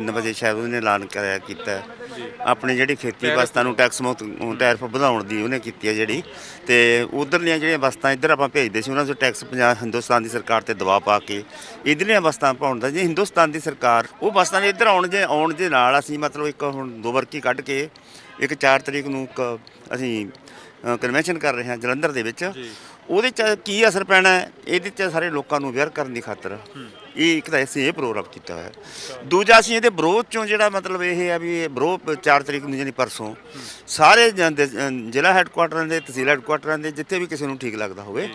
ਤਿੰਨ ਵਜੇ ਸ਼ਾਇਦ ਉਹਨੇ ਐਲਾਨ ਕਰਿਆ ਕੀਤਾ। ਆਪਣੇ ਜਿਹੜੀ ਖੇਤੀ ਵਸਤਾਂ ਨੂੰ ਟੈਕਸ ਮੁਕਤ ਟੈਰਿਫ ਵਧਾਉਣ ਦੀ ਉਹਨੇ ਕੀਤੀ ਹੈ ਜਿਹੜੀ। ਤੇ ਉਧਰਲੀਆਂ ਜਿਹੜੀਆਂ ਵਸਤਾਂ ਇੱਧਰ ਆਪਾਂ ਭੇਜਦੇ ਸੀ ਉਹਨਾਂ 'ਚੋਂ ਟੈਕਸ ਪੰਜਾਬ ਹਿੰਦੁਸਤਾਨ ਦੀ ਸਰਕਾਰ ਤੇ ਦਬਾਅ ਪਾ ਕੇ ਇਧਰਲੀਆਂ ਵਸਤਾਂ ਪਾਉਣ ਦਾ ਜੇ ਹਿੰਦੁਸਤਾਨ ਦੀ ਸਰਕਾਰ ਉਹ ਵਸਤਾਂ ਇੱਧਰ ਆਉਣ ਜੇ ਆਉਣ ਦੇ ਨਾਲ ਅਸੀਂ ਮਤਲਬ ਇੱਕ ਹੁਣ ਦੋ ਵਰਕੀ ਕੱਢ ਕੇ ਇੱਕ 4 ਤਰੀਕ ਨੂੰ ਇੱਕ ਅਸੀਂ ਕਨਵੈਨਸ਼ਨ ਕਰ ਰਹੇ ਹਾਂ ਜਲੰਧਰ ਦੇ ਵਿੱਚ। ਉਹਦੇ ਚ ਕੀ ਅਸਰ ਪੈਣਾ ਹੈ? ਇਹਦੇ ਚ ਸਾਰੇ ਲੋਕਾਂ ਨੂੰ ਅਵੇਅਰ ਕਰਨ ਦੀ ਖਾਤਰ। ਇਹ ਇੱਕ ਤਾਂ ਅਸੀਂ ਇਹ ਪ੍ਰੋਗਰਾਮ ਕੀਤਾ ਹੋਇਆ ਹੈ। ਦੂਜਾ ਅਸੀਂ ਇਹਦੇ ਵਿਰੋਧ ਚੋਂ ਜਿਹੜਾ ਮਤਲਬ ਇਹ ਹੈ ਵੀ ਇਹ ਵਿਰੋਧ 4 ਤਰੀਕ ਨੂੰ ਜਾਨੀ ਪਰਸੋਂ ਸਾਰੇ ਜਾਂਦੇ ਅ, ਜ਼ਿਲ੍ਹਾ ਹੈੱਡਕੁਆਟਰਾਂ ਦੇ ਤਹਿਸੀਲ ਹੈੱਡਕੁਆਟਰਾਂ ਦੇ ਜਿੱਥੇ ਵੀ ਕਿਸੇ ਨੂੰ ਠੀਕ ਲੱਗਦਾ ਹੋਵੇ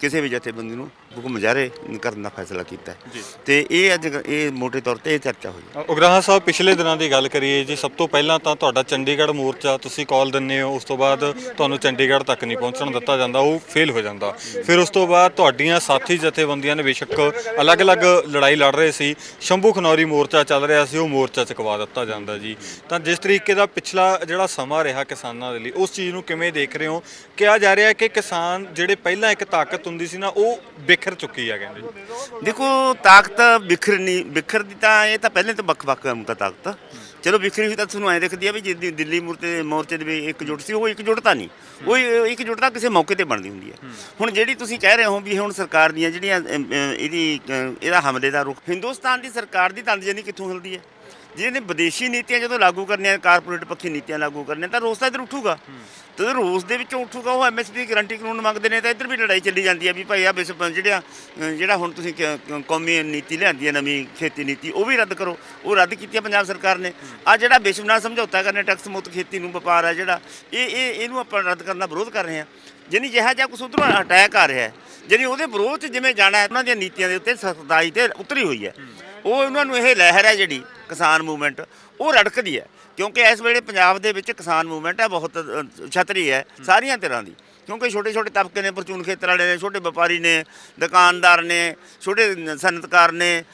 ਕਿਸੇ ਵੀ ਜਥੇਬੰਦੀ ਨੂੰ ਹੁਕਮ ਜਾਰੇ ਕਰਨ ਦਾ ਫੈਸਲਾ ਕੀਤਾ ਹੈ। ਤੇ ਇਹ ਅੱਜ ਇਹ ਮੋٹے ਤੌਰ ਤੇ ਇਹ ਚਰਚਾ ਹੋਈ ਉਗਰਾਹਾਂ ਸਾਹਿਬ ਪਿਛਲੇ ਦਿਨਾਂ ਦੀ ਗੱਲ ਕਰੀਏ ਜੀ ਸਭ ਤੋਂ ਪਹਿਲਾਂ ਤਾਂ ਤੁਹਾਡਾ ਚੰਡੀਗੜ੍ਹ ਮੋਰਚਾ ਤੁਸੀਂ ਕਾਲ ਦਿੰਦੇ ਹੋ ਉਸ ਤੋਂ ਬਾਅਦ ਤੁਹਾਨੂੰ ਚੰਡੀਗੜ੍ਹ ਤੱਕ ਨਹੀਂ ਪਹੁੰਚਣ ਦਿੱਤਾ ਜਾਂਦਾ ਉਹ ਫੇਲ ਹੋ ਜਾਂਦਾ। ਫਿਰ ਉਸ ਤੋਂ ਬਾਅਦ ਤੁਹਾਡੀਆਂ ਸਾਥੀ ਜਥੇਬੰਦੀਆਂ ਨੇ ਬੇਸ਼ੱਕ ਅਲੱਗ-ਅਲੱਗ ਲੜਾਈ ਲੜ ਰਹੇ ਸੀ ਸ਼ੰਭੂ ਖਨੌਰੀ ਮੋਰਚਾ ਚੱਲ ਰਿਹਾ ਸੀ ਉਹ ਮੋਰਚਾ ਚੁਕਵਾ ਦਿੱਤਾ ਜਾਂਦਾ ਜੀ। ਤਾਂ ਜਿਸ ਤਰੀਕੇ ਦਾ ਪਿਛਲਾ ਜਿਹੜਾ ਸਮਾਂ ਰਿਹਾ ਕਿਸਾਨਾਂ ਦੇ ਲਈ ਉਸ ਚੀਜ਼ ਨੂੰ ਕਿਵੇਂ ਦੇਖ ਰਹੇ ਹੋ? ਕਿਹਾ ਜਾ ਰਿਹਾ ਹੈ ਕਿ ਕਿਸਾਨ ਜਿਹੜੇ ਪਹਿਲਾਂ ਇੱਕ ਤਾਕਤ ਹੁੰਦੀ ਸੀ ਨਾ ਉਹ ਬਿਖਰ ਚੁੱਕੀ ਆ ਕਹਿੰਦੇ ਦੇਖੋ, ਤਾਕਤ ਬਿਖਰਨੀ, ਬਿਖਰਦੀ ਤਾਂ ਇਹ ਤਾਂ ਪਹਿਲੇ ਤੋਂ ਵੱਖ-ਵੱਖ ਹੈ ਤਾਂ ਤਾਕਤ। ਚਲੋ ਵਿਖਰੀ ਹੋਈ ਤਾਂ ਤੁਹਾਨੂੰ ਐਂ ਦਿਖਦੀ ਆ ਵੀ ਜਿੱਦੀ ਦਿੱਲੀ ਮੂਰਤੇ ਮੋਰਚੇ ਦੇ ਵੀ ਇਕਜੁੱਟ ਸੀ, ਉਹ ਇਕਜੁੱਟਤਾ ਨਹੀਂ। ਉਹ ਇ- ਇਕਜੁੱਟਤਾ ਕਿਸੇ ਮੌਕੇ ਤੇ ਬਣਦੀ ਹੁੰਦੀ ਹੈ ਹੁਣ ਜਿਹੜੀ ਤੁਸੀਂ ਕਹਿ ਰਹੇ ਹੋ ਵੀ ਹੁਣ ਸਰਕਾਰ ਦੀਆਂ ਜਿਹੜੀਆਂ ਇਹਦੀ ਇਹਦਾ ਹਮਲੇ ਦਾ ਰੁਖ, ਹਿੰਦੁਸਤਾਨ ਦੀ ਸਰਕਾਰ ਦੀ ਤੰਦਜਨੀ ਕਿੱਥੋਂ ਹਿਲਦੀ ਹੈ ਜਿਹਨੇ ਵਿਦੇਸ਼ੀ ਨੀਤੀਆਂ ਜਦੋਂ ਲਾਗੂ ਕਰਨੀਆਂ, ਕਾਰਪੋਰੇਟ ਪੱਖੀ ਨੀਤੀਆਂ ਲਾਗੂ ਕਰਨੀਆਂ, ਤਾਂ ਰੋਸ ਤਾਂ ਇੱਧਰ ਉੱਠੂਗਾ। ਤੇ ਰੂਸ ਦੇ ਵਿੱਚੋਂ ਉੱਠੂਗਾ, ਉਹ ਐਮਐਸਪੀ ਗਰੰਟੀ ਕਾਨੂੰਨ ਮੰਗਦੇ ਨੇ, ਤਾਂ ਇੱਧਰ ਵੀ ਲੜਾਈ ਚੱਲੀ ਜਾਂਦੀ ਹੈ ਵੀ ਭਾਈ ਆ ਵਿਸ਼ਵ ਜਿਹੜਾ ਜਿਹੜਾ ਹੁਣ ਤੁਸੀਂ ਕੌਮੀ ਨੀਤੀ ਲਿਆਂਦੀ ਹੈ ਨਵੀਂ ਖੇਤੀ ਨੀਤੀ, ਉਹ ਵੀ ਰੱਦ ਕਰੋ। ਉਹ ਰੱਦ ਕੀਤੀ ਹੈ ਪੰਜਾਬ ਸਰਕਾਰ ਨੇ। ਆ ਜਿਹੜਾ ਵਿਸ਼ਵ ਨਾਲ ਸਮਝੌਤਾ ਕਰਨੇ, ਟੈਕਸ ਮੁਕਤ ਖੇਤੀ ਨੂੰ ਵਪਾਰ ਹੈ ਜਿਹੜਾ, ਇਹ ਇਹ ਇਹਨੂੰ ਆਪਾਂ ਰੱਦ ਕਰਨ ਦਾ ਵਿਰੋਧ ਕਰ ਰਹੇ ਹਾਂ। ਜਾਣੀ ਜਿਹਾ ਜਿਹਾ ਕੁਛ ਉਧਰੋਂ ਅਟੈਕ ਆ ਰਿਹਾ ਹੈ। ਜਾਣੀ ਉਹਦੇ ਵਿਰੋਧ 'ਚ ਜਿਵੇਂ ਜਾਣਾ ਹੈ, ਉਹਨਾਂ ਦੀਆਂ ਨੀਤੀਆਂ ਦੇ ਉੱਤੇ ਸਖਤਾਈ ਤੇ ਉਤਰੀ ਹੋਈ ਹੈ। ਉਹ ਉਹਨਾਂ ਨੂੰ ਇਹ ਲਹਿਰ ਹੈ ਜਿਹੜੀ ਕਿਸਾਨ ਮੂਵਮੈਂਟ, ਉਹ ਰੜਕਦੀ ਹੈ। ਕਿਉਂਕਿ ਇਸ ਵੇਲੇ ਪੰਜਾਬ ਦੇ ਵਿੱਚ ਕਿਸਾਨ ਮੂਵਮੈਂਟ ਹੈ, ਬਹੁਤ ਛਤਰੀ ਹੈ, ਸਾਰੀਆਂ ਤਰ੍ਹਾਂ ਦੀ। ਕਿਉਂਕਿ ਛੋਟੇ ਛੋਟੇ ਤਬਕੇ ਨੇ, ਪਰਚੂਨ ਖੇਤਰ ਵਾਲੇ ਨੇ, ਛੋਟੇ ਵਪਾਰੀ ਨੇ, ਦੁਕਾਨਦਾਰ ਨੇ, ਛੋਟੇ ਸਨਅਤਕਾਰ ਨੇ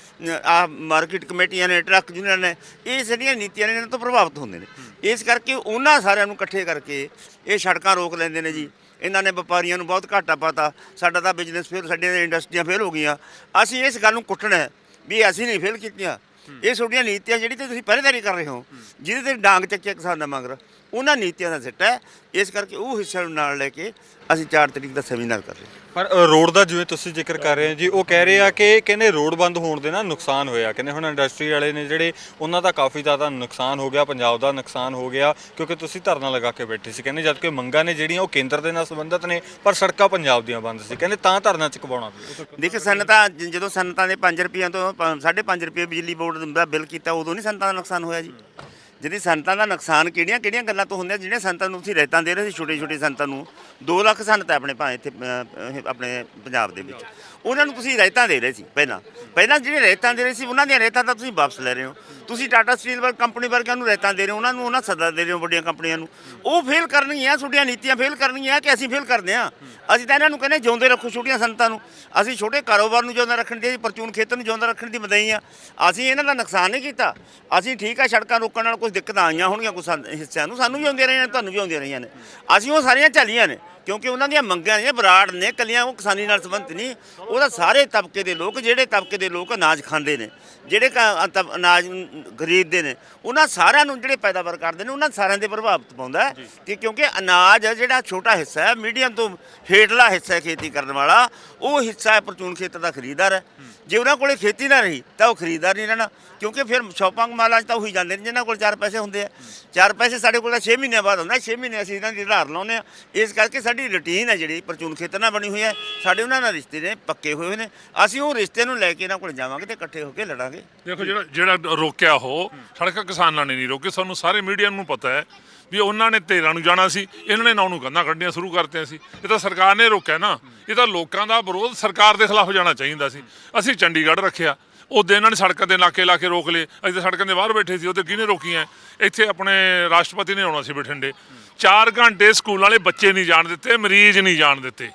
ਆ ਮਾਰਕੀਟ ਕਮੇਟੀਆਂ ਨੇ, ਟਰੱਕ ਯੂਨੀਅਨ ਨੇ, ਇਹ ਜਿਹੜੀਆਂ ਨੀਤੀਆਂ ਨੇ, ਇਹਨਾਂ ਤੋਂ ਪ੍ਰਭਾਵਿਤ ਹੁੰਦੇ ਨੇ। ਇਸ ਕਰਕੇ ਉਹਨਾਂ ਸਾਰਿਆਂ ਨੂੰ ਇਕੱਠੇ ਕਰਕੇ ਇਹ ਸੜਕਾਂ ਰੋਕ ਲੈਂਦੇ ਨੇ ਜੀ। ਇਹਨਾਂ ਨੇ ਵਪਾਰੀਆਂ ਨੂੰ ਬਹੁਤ ਘਾਟਾ ਪਾਤਾ। ਸਾਡਾ ਤਾਂ ਬਿਜ਼ਨਸ ਫੇਲ ਸਾਡੀਆਂ ਇੰਡਸਟਰੀਆਂ ਫੇਲ ਹੋ ਗਈਆਂ। ਅਸੀਂ ਇਸ ਗੱਲ ਨੂੰ ਕੁੱਟਣਾ ਵੀ ਅਸੀਂ ਨਹੀਂ ਫੇਲ ਕੀਤੀਆਂ। ਇਹ ਤੁਹਾਡੀਆਂ ਨੀਤੀਆਂ ਜਿਹੜੀ ਤੇ ਤੁਸੀਂ ਪਹਿਰੇਦਾਰੀ ਕਰ ਰਹੇ ਹੋ, ਜਿਹਦੇ ਤੇ ਡਾਂਗ ਚੱਕਿਆ ਕਿਸਾਨ ਦਾ ਮੰਗਰ। ਉਹਨਾਂ ਨੀਤੀਆਂ ਦਾ ਸਿੱਟਾ ਹੈ। ਇਸ ਕਰਕੇ ਉਹ ਹਿੱਸੇ ਨੂੰ ਨਾਲ ਲੈ ਕੇ ਅਸੀਂ 4 ਤਰੀਕ ਦਾ ਸੈਮੀਨਾਰ ਕਰ ਰਹੇ ਹਾਂ। ਪਰ ਅ, ਰੋਡ ਦਾ ਜਿਵੇਂ ਤੁਸੀਂ ਜ਼ਿਕਰ ਕਰ ਰਹੇ ਹੋ ਜੀ ਉਹ ਕਹਿ ਰਹੇ ਆ ਕਿ ਕਹਿੰਦੇ ਰੋਡ ਬੰਦ ਹੋਣ ਦੇ ਨਾਲ ਨੁਕਸਾਨ ਹੋਇਆ। ਕਹਿੰਦੇ ਹੁਣ ਇੰਡਸਟਰੀ ਵਾਲੇ ਨੇ ਜਿਹੜੇ ਉਹਨਾਂ ਦਾ ਕਾਫੀ ਜ਼ਿਆਦਾ ਨੁਕਸਾਨ ਹੋ ਗਿਆ ਪੰਜਾਬ ਦਾ ਨੁਕਸਾਨ ਹੋ ਗਿਆ ਕਿਉਂਕਿ ਤੁਸੀਂ ਧਰਨਾ ਲਗਾ ਕੇ ਬੈਠੇ ਸੀ। ਕਹਿੰਦੇ ਜਦ ਕਿ ਮੰਗਾਂ ਨੇ ਜਿਹੜੀਆਂ ਉਹ ਕੇਂਦਰ ਦੇ ਨਾਲ ਸੰਬੰਧਿਤ ਨੇ ਪਰ ਸੜਕਾਂ ਪੰਜਾਬ ਦੀਆਂ ਬੰਦ ਸੀ। ਕਹਿੰਦੇ ਤਾਂ ਧਰਨਾ ਚੁਕਵਾਉਣਾ ਪਿਆ ਦੇਖੋ ਸਨਤਾਂ ਜ- ਜਦੋਂ ਸਨਤਾਂ ਦੇ 5 ਰੁਪਈਆਂ ਤੋਂ 5.5 ਰੁਪਏ ਬਿਜਲੀ ਬੋਰਡ ਦਾ ਬਿੱਲ ਕੀਤਾ ਉਦੋਂ ਨਹੀਂ ਸੰਤਾਂ ਦਾ ਨੁਕਸਾਨ ਹੋਇਆ ਜੀ। ਜਿਹੜੀ ਸੰਤਾਂ ਦਾ ਨੁਕਸਾਨ ਕਿਹੜੀਆਂ ਕਿਹੜੀਆਂ ਗੱਲਾਂ ਤੋਂ ਹੁੰਦੀਆਂ? ਜਿਹੜੀਆਂ ਸੰਤਾਂ ਨੂੰ ਤੁਸੀਂ ਰੇਤਾਂ ਦੇ ਰਹੇ ਸੀ ਛੋਟੇ ਛੋਟੇ ਸੰਤਾਂ ਨੂੰ 2 ਲੱਖ ਸੰਤ ਹੈ ਆਪਣੇ ਭਾਵੇਂ ਇੱਥੇ ਅ, ਆਪਣੇ ਪੰਜਾਬ ਦੇ ਵਿੱਚ। ਉਹਨਾਂ ਨੂੰ ਤੁਸੀਂ ਰਾਇਤਾਂ ਦੇ ਰਹੇ ਸੀ ਪਹਿਲਾਂ। ਪਹਿਲਾਂ ਜਿਹੜੇ ਰਾਇਤਾਂ ਦੇ ਰਹੇ ਸੀ, ਉਹਨਾਂ ਦੀਆਂ ਰਾਇਤਾਂ ਤਾਂ ਤੁਸੀਂ ਵਾਪਸ ਲੈ ਰਹੇ ਹੋ। ਤੁਸੀਂ ਟਾਟਾ ਸਟੀਲ ਵਰਗ ਕੰਪਨੀ ਵਰਗਿਆਂ ਨੂੰ ਰਾਇਤਾਂ ਦੇ ਰਹੇ ਹੋ, ਉਹਨਾਂ ਨੂੰ ਉਹਨਾਂ ਸੱਦਾ ਦੇ ਰਹੇ ਹੋ ਵੱਡੀਆਂ ਕੰਪਨੀਆਂ ਨੂੰ। ਉਹ ਫੇਲ ਕਰਨਗੀਆਂ ਤੁਹਾਡੀਆਂ ਨੀਤੀਆਂ ਫੇਲ ਕਰਨਗੀਆਂ ਕਿ ਅਸੀਂ ਫੇਲ ਕਰਦੇ ਹਾਂ? ਅਸੀਂ ਤਾਂ ਇਹਨਾਂ ਨੂੰ ਕਹਿੰਦੇ, ਜਿਉਂਦੇ ਰੱਖੋ ਛੋਟੀਆਂ ਸੰਤਾਂ ਨੂੰ। ਅਸੀਂ ਛੋਟੇ ਕਾਰੋਬਾਰ ਨੂੰ ਜਿਉਂਦਾ ਰੱਖਣ ਦੀ, ਪਰਚੂਨ ਖੇਤਰ ਨੂੰ ਜਿਉਂਦਾ ਰੱਖਣ ਦੀ ਮਦਈ ਆ ਅਸੀਂ ਇਹਨਾਂ ਦਾ ਨੁਕਸਾਨ ਨਹੀਂ ਕੀਤਾ। ਅਸੀਂ ਠੀਕ ਆ, ਸੜਕਾਂ ਰੋਕਣ ਨਾਲ ਕੁਝ ਦਿੱਕਤਾਂ ਆਈਆਂ ਹੋਣਗੀਆਂ ਕੁਝ ਹਿੱਸਿਆਂ ਨੂੰ, ਸਾਨੂੰ ਵੀ ਆਉਂਦੀਆਂ ਰਹੀਆਂ ਨੇ, ਤੁਹਾਨੂੰ ਵੀ ਆਉਂਦੀਆਂ ਰਹੀਆਂ ਨੇ। ਅਸੀਂ ਉਹ ਸਾਰੀਆਂ ਝੱਲੀਆਂ ਨੇ। ਕਿਉਂਕਿ ਉਹਨਾਂ ਦੀਆਂ ਮੰਗਾਂ ਨੇ, ਬਰਾੜ ਨੇ, ਕੱਲੀਆਂ, ਉਹ ਕਿਸਾਨੀ ਨਾਲ ਸੰਬੰਧਿਤ ਨਹੀਂ। ਉਹਦਾ ਸਾਰੇ ਤਬਕੇ ਦੇ ਲੋਕ, ਜਿਹੜੇ ਤਬਕੇ ਦੇ ਲੋਕ ਅਨਾਜ ਖਾਂਦੇ ਨੇ, ਜਿਹੜੇ ਕ- ਅਨਾਜ ਖਰੀਦਦੇ ਨੇ, ਉਹਨਾਂ ਸਾਰਿਆਂ ਨੂੰ ਜਿਹੜੇ ਪੈਦਾਵਾਰ ਕਰਦੇ ਨੇ, ਉਹਨਾਂ ਸਾਰਿਆਂ ਦੇ ਪ੍ਰਭਾਵਿਤ ਪਾਉਂਦਾ ਕਿ ਕਿਉਂਕਿ ਅਨਾਜ ਜਿਹੜਾ ਛੋਟਾ ਹਿੱਸਾ ਹੈ, ਮੀਡੀਅਮ ਤੋਂ ਹੇਠਲਾ ਹਿੱਸਾ ਹੈ ਖੇਤੀ ਕਰਨ ਵਾਲਾ, ਉਹ ਹਿੱਸਾ ਹੈ ਪ੍ਰਚੂਨ ਖੇਤਰ ਦਾ ਖਰੀਦਦਾਰ ਹੈ। ਜੇ ਉਹਨਾਂ ਕੋਲੇ ਖੇਤੀ ਨਾ ਰਹੀ, ਤਾਂ ਉਹ ਖਰੀਦਦਾਰ ਨਹੀਂ ਰਹਿਣਾ। ਕਿਉਂਕਿ ਫਿਰ ਸ਼ਾਪਿੰਗ ਮਾਲਾਂ 'ਚ ਤਾਂ ਉਹੀ ਜਾਂਦੇ ਨੇ, ਜਿਨ੍ਹਾਂ ਕੋਲ ਚਾਰ ਪੈਸੇ ਹੁੰਦੇ ਆ। ਚਾਰ ਪੈਸੇ ਸਾਡੇ ਕੋਲ 6 ਮਹੀਨਿਆਂ ਬਾਅਦ ਹੁੰਦਾ 6 ਮਹੀਨੇ ਅਸੀਂ ਇਹਨਾਂ ਦੀ ਆਧਾਰ ਲਾਉਂਦੇ ਆ। ਇਸ ਕਰਕੇ ਸਾਡੀ ਰੁਟੀਨ ਹੈ ਜਿਹੜੀ, ਪਰਚੂਨ ਖੇਤਰ ਨਾਲ ਬਣੀ ਹੋਈ ਹੈ। ਸਾਡੇ ਉਹਨਾਂ ਨਾਲ ਰਿਸ਼ਤੇ ਨੇ, ਪੱਕੇ ਹੋਏ ਨੇ। ਅਸੀਂ ਉਹ ਰਿਸ਼ਤੇ ਨੂੰ ਲੈ ਕੇ ਇਹਨਾਂ ਕੋਲ ਜਾਵਾਂਗੇ ਤੇ ਇਕੱਠੇ ਹੋ ਕੇ ਲੜਾਂਗੇ। ਦੇਖੋ ਜਿਹੜਾ ਜਿਹੜਾ ਰੋਕਿਆ ਉਹ ਸੜਕ ਕਿਸਾਨਾਂ ਨੇ ਨਹੀਂ ਰੋਕੇ। ਸਾਨੂੰ ਸਾਰੇ ਮੀਡੀਆ ਨੂੰ ਪਤਾ ਹੈ। ਵੀ ਉਹਨਾਂ ਨੇ ਤੇਰਾਂ ਨੂੰ ਜਾਣਾ ਸੀ, ਇਹਨਾਂ ਨੇ ਨੌ ਨੂੰ ਕੰਧਾਂ ਕੱਢਣੀਆਂ ਸ਼ੁਰੂ ਕਰਤੀਆਂ ਸੀ। ਇਹ ਤਾਂ ਸਰਕਾਰ ਨੇ ਰੋਕਿਆ ਨਾ। ਇਹ ਤਾਂ ਲੋਕਾਂ ਦਾ ਵਿਰੋਧ ਸਰਕਾਰ ਦੇ ਖਿਲਾਫ ਜਾਣਾ ਚਾਹੀਦਾ ਸੀ। ਅਸੀਂ ਚੰਡੀਗੜ੍ਹ ਰੱਖਿਆ। ਉਹਦੇ ਇਹਨਾਂ ਨੇ ਸੜਕਾਂ ਦੇ ਨਾਕੇ ਲਾ ਕੇ ਰੋਕ ਲਏ। ਅਸੀਂ ਤਾਂ ਸੜਕਾਂ ਦੇ ਬਾਹਰ ਬੈਠੇ ਸੀ, ਉਹਦੇ ਕਿਹਨੇ ਰੋਕੀਆਂ? ਇੱਥੇ ਆਪਣੇ ਰਾਸ਼ਟਰਪਤੀ ਨੇ ਆਉਣਾ ਸੀ ਬਠਿੰਡੇ। 4 ਘੰਟੇ ਸਕੂਲ ਵਾਲੇ ਬੱਚੇ ਨਹੀਂ ਜਾਣ ਦਿੱਤੇ, ਮਰੀਜ਼ ਨਹੀਂ ਜਾਣ ਦਿੱਤੇ।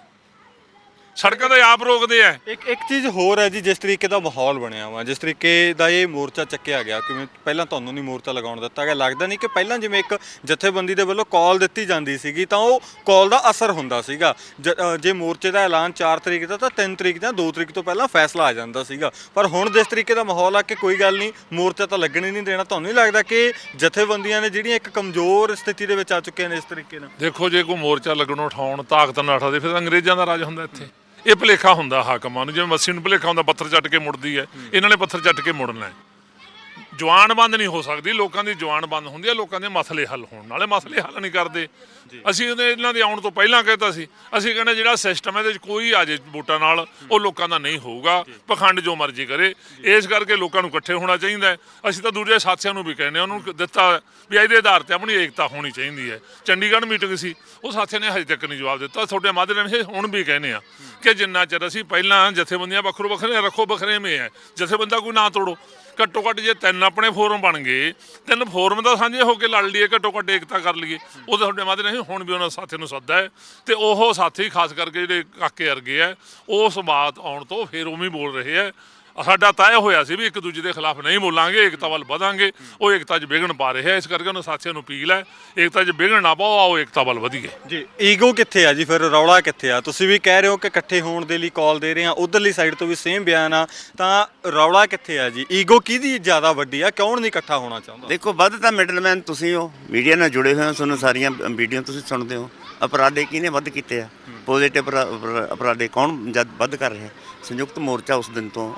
ਸੜਕਾਂ ਤੇ ਆਪ ਰੋਕਦੇ ਆ। ਇੱਕ ਇੱਕ ਚੀਜ਼ ਹੋਰ ਹੈ ਜੀ ਜਿਸ ਤਰੀਕੇ ਦਾ ਮਾਹੌਲ ਬਣਿਆ ਵਾ ਜਿਸ ਤਰੀਕੇ ਦਾ ਇਹ ਮੋਰਚਾ ਚੱਕਿਆ ਗਿਆ ਕਿਵੇਂ ਪਹਿਲਾਂ ਤੁਹਾਨੂੰ ਨਹੀਂ ਮੋਰਚਾ ਲਗਾਉਣ ਦਿੱਤਾ ਗਿਆ ਲੱਗਦਾ ਨਹੀਂ ਕਿ ਪਹਿਲਾਂ ਜਿਵੇਂ ਇੱਕ ਜਥੇਬੰਦੀ ਦੇ ਵੱਲੋਂ ਕਾਲ ਦਿੱਤੀ ਜਾਂਦੀ ਸੀਗੀ ਤਾਂ ਉਹ ਕਾਲ ਦਾ ਅਸਰ ਹੁੰਦਾ ਸੀਗਾ। ਜ- ਅ, ਜੇ ਮੋਰਚੇ ਦਾ ਐਲਾਨ 4 ਤਰੀਕ ਦਾ ਤਾਂ 3 ਤਰੀਕ ਜਾਂ 2 ਤਰੀਕ ਤੋਂ ਪਹਿਲਾਂ ਫੈਸਲਾ ਆ ਜਾਂਦਾ ਸੀਗਾ। ਪਰ ਹੁਣ ਜਿਸ ਤਰੀਕੇ ਦਾ ਮਾਹੌਲ ਆ ਕਿ ਕੋਈ ਗੱਲ ਨਹੀਂ ਮੋਰਚਾ ਤਾਂ ਲੱਗਣ ਹੀ ਨਹੀਂ ਦੇਣਾ ਤੁਹਾਨੂੰ ਨਹੀਂ ਲੱਗਦਾ ਕਿ ਜਥੇਬੰਦੀਆਂ ਨੇ ਜਿਹੜੀਆਂ ਇੱਕ ਕਮਜ਼ੋਰ ਸਥਿਤੀ ਦੇ ਵਿੱਚ ਆ ਚੁੱਕੀਆਂ ਨੇ ਇਸ ਤਰੀਕੇ ਨਾਲ? ਦੇਖੋ ਜੇ ਕੋਈ ਮੋਰਚਾ ਲੱਗਣੋਂ ਉਠਾਉਣ ਤਾਕਤ ਨਾਲ ਉਠਾਦੇ ਫਿਰ ਅੰਗਰੇਜ਼ਾਂ ਦਾ ਰਾਜ ਹੁੰਦਾ ਇੱਥੇ। ਇਹ ਭਲੇਖਾ ਹੁੰਦਾ ਹਾਕਮਾਂ ਨੂੰ, ਜਿਵੇਂ ਮੱਸੀ ਨੂੰ ਭਲੇਖਾ ਹੁੰਦਾ, ਪੱਥਰ ਚੱਟ ਕੇ ਮੁੜਦੀ ਹੈ। ਇਹਨਾਂ ਨੇ ਪੱਥਰ ਚੱਟ ਕੇ ਮੁੜਨਾ ਹੈ। ਜਵਾਨ ਬੰਦ ਨਹੀਂ ਹੋ ਸਕਦੀ ਲੋਕਾਂ ਦੀ ਜਵਾਨ ਬੰਦ ਹੁੰਦੀ ਹੈ ਲੋਕਾਂ ਦੇ ਮਸਲੇ ਹੱਲ ਹੋਣ। ਨਾਲੇ ਮਸਲੇ ਹੱਲ ਨਹੀਂ ਕਰਦੇ। ਅਸੀਂ ਉਹਦੇ ਇਹਨਾਂ ਦੇ ਆਉਣ ਤੋਂ ਪਹਿਲਾਂ ਕਹਿਤਾ ਸੀ। ਅਸੀਂ ਕਹਿੰਦੇ ਜਿਹੜਾ ਸਿਸਟਮ ਹੈ ਇਹਦੇ ਵਿੱਚ ਕੋਈ ਆ ਜੇ ਵੋਟਾਂ ਨਾਲ ਉਹ ਲੋਕਾਂ ਦਾ ਨਹੀਂ ਹੋਊਗਾ। ਪਖੰਡ ਜੋ ਮਰਜ਼ੀ ਕਰੇ। ਇਸ ਕਰਕੇ ਲੋਕਾਂ ਨੂੰ ਇਕੱਠੇ ਹੋਣਾ ਚਾਹੀਦਾ। ਅਸੀਂ ਤਾਂ ਦੂਜੇ ਸਾਥੀਆਂ ਨੂੰ ਵੀ ਕਹਿੰਦੇ ਉਹਨਾਂ ਨੂੰ ਦਿੱਤਾ ਵੀ ਇਹਦੇ ਆਧਾਰ ਤੇ ਆਪਣੀ ਏਕਤਾ ਹੋਣੀ ਚਾਹੀਦੀ ਹੈ। ਚੰਡੀਗੜ੍ਹ ਮੀਟਿੰਗ ਸੀ। ਉਹ ਸਾਥੀਆਂ ਨੇ ਹਜੇ ਤੱਕ ਨਹੀਂ ਜਵਾਬ ਦਿੱਤਾ। ਤੁਹਾਡੇ ਮਾਧਿਅਮ ਨਾਲ ਹੁਣ ਵੀ ਕਹਿੰਦੇ ਆ ਕਿ ਜਿੰਨਾ ਚਿਰ ਅਸੀਂ ਪਹਿਲਾਂ ਜਥੇਬੰਦੀਆਂ ਵੱਖਰੋ ਵੱਖਰੇ ਰੱਖੋ ਵੱਖਰੇਵੇਂ ਹੈ ਜਥੇਬੰਦਾ ਕੋਈ ਨਾ ਤੋੜੋ। ਘੱਟੋ ਘੱਟ ਜੇ ਤਿੰਨ ਆਪਣੇ ਫੋਰਮ ਬਣ ਗਏ, ਤਿੰਨ ਫੋਰਮ ਦਾ ਸਾਂਝੇ ਹੋ ਕੇ ਲੜ ਲਈਏ, ਘੱਟੋ ਘੱਟ ਏਕਤਾ ਕਰ ਲਈਏ। ਉਹ ਤੁਹਾਡੇ ਮਾਧਿਅਮ ਨਹੀਂ, ਹੁਣ ਵੀ ਉਹਨਾਂ ਸਾਥੀਆਂ ਨੂੰ ਸੱਦਾ ਹੈ। ਤੇ ਉਹ ਸਾਥੀ, ਖਾਸ ਕਰਕੇ ਜਿਹੜੇ ਕਾਕੇ ਵਰਗੇ ਆ ਉਸ ਬਾਤ ਆਉਣ ਤੋਂ ਫਿਰ ਉਵੇਂ ਬੋਲ ਰਹੇ ਆ ਸਾਡਾ ਤੈਅ ਹੋਇਆ ਸੀ ਵੀ ਇੱਕ ਦੂਜੇ ਦੇ ਖਿਲਾਫ ਨਹੀਂ ਬੋਲਾਂਗੇ ਏਕਤਾ ਵੱਲ ਵਧਾਂਗੇ। ਉਹ ਏਕਤਾ 'ਚ ਵਿਘਨ ਪਾ ਰਹੇ ਇਸ ਕਰਕੇ ਉਹਨਾਂ ਸਾਥੀਆਂ ਨੂੰ ਅਪੀਲ ਹੈ ਏਕਤਾ 'ਚ ਵਿਘਨ ਨਾ ਪਾਓ ਆਓ ਏਕਤਾ ਵੱਲ ਵਧੀਏ। ਜੀ ਈਗੋ ਕਿੱਥੇ ਆ ਜੀ ਫਿਰ? ਰੌਲਾ ਕਿੱਥੇ ਆ? ਤੁਸੀਂ ਵੀ ਕਹਿ ਰਹੇ ਹੋ ਕਿ ਇਕੱਠੇ ਹੋਣ ਦੇ ਲਈ ਕਾਲ ਦੇ ਰਹੇ ਆ ਉਧਰਲੀ ਸਾਈਡ ਤੋਂ ਵੀ ਸੇਮ ਬਿਆਨ ਆ। ਤਾਂ ਰੌਲਾ ਕਿੱਥੇ ਆ ਜੀ? ਈਗੋ ਕਿਹਦੀ ਜ਼ਿਆਦਾ ਵੱਡੀ ਆ? ਕੌਣ ਨਹੀਂ ਇਕੱਠਾ ਹੋਣਾ ਚਾਹੁੰਦਾ? ਦੇਖੋ ਵੱਧ ਤਾਂ ਮਿਡਲਮੈਨ ਤੁਸੀਂ ਹੋ। ਮੀਡੀਆ ਨਾਲ ਜੁੜੇ ਹੋਏ ਹੋ ਤੁਹਾਨੂੰ ਸਾਰੀਆਂ ਵੀਡੀਓ ਤੁਸੀਂ ਸੁਣਦੇ ਹੋ। ਅਪਰਾਧੇ ਕਿਹਨੇ ਵੱਧ ਕੀਤੇ ਆ? ਪੋਜ਼ਿਟਿਵ ਅਪਰਾਧੇ ਕੌਣ ਜਦ ਵੱਧ ਕਰ ਰਿਹਾ? ਸੰਯੁਕਤ ਮੋਰਚਾ ਉਸ ਦਿਨ ਤੋਂ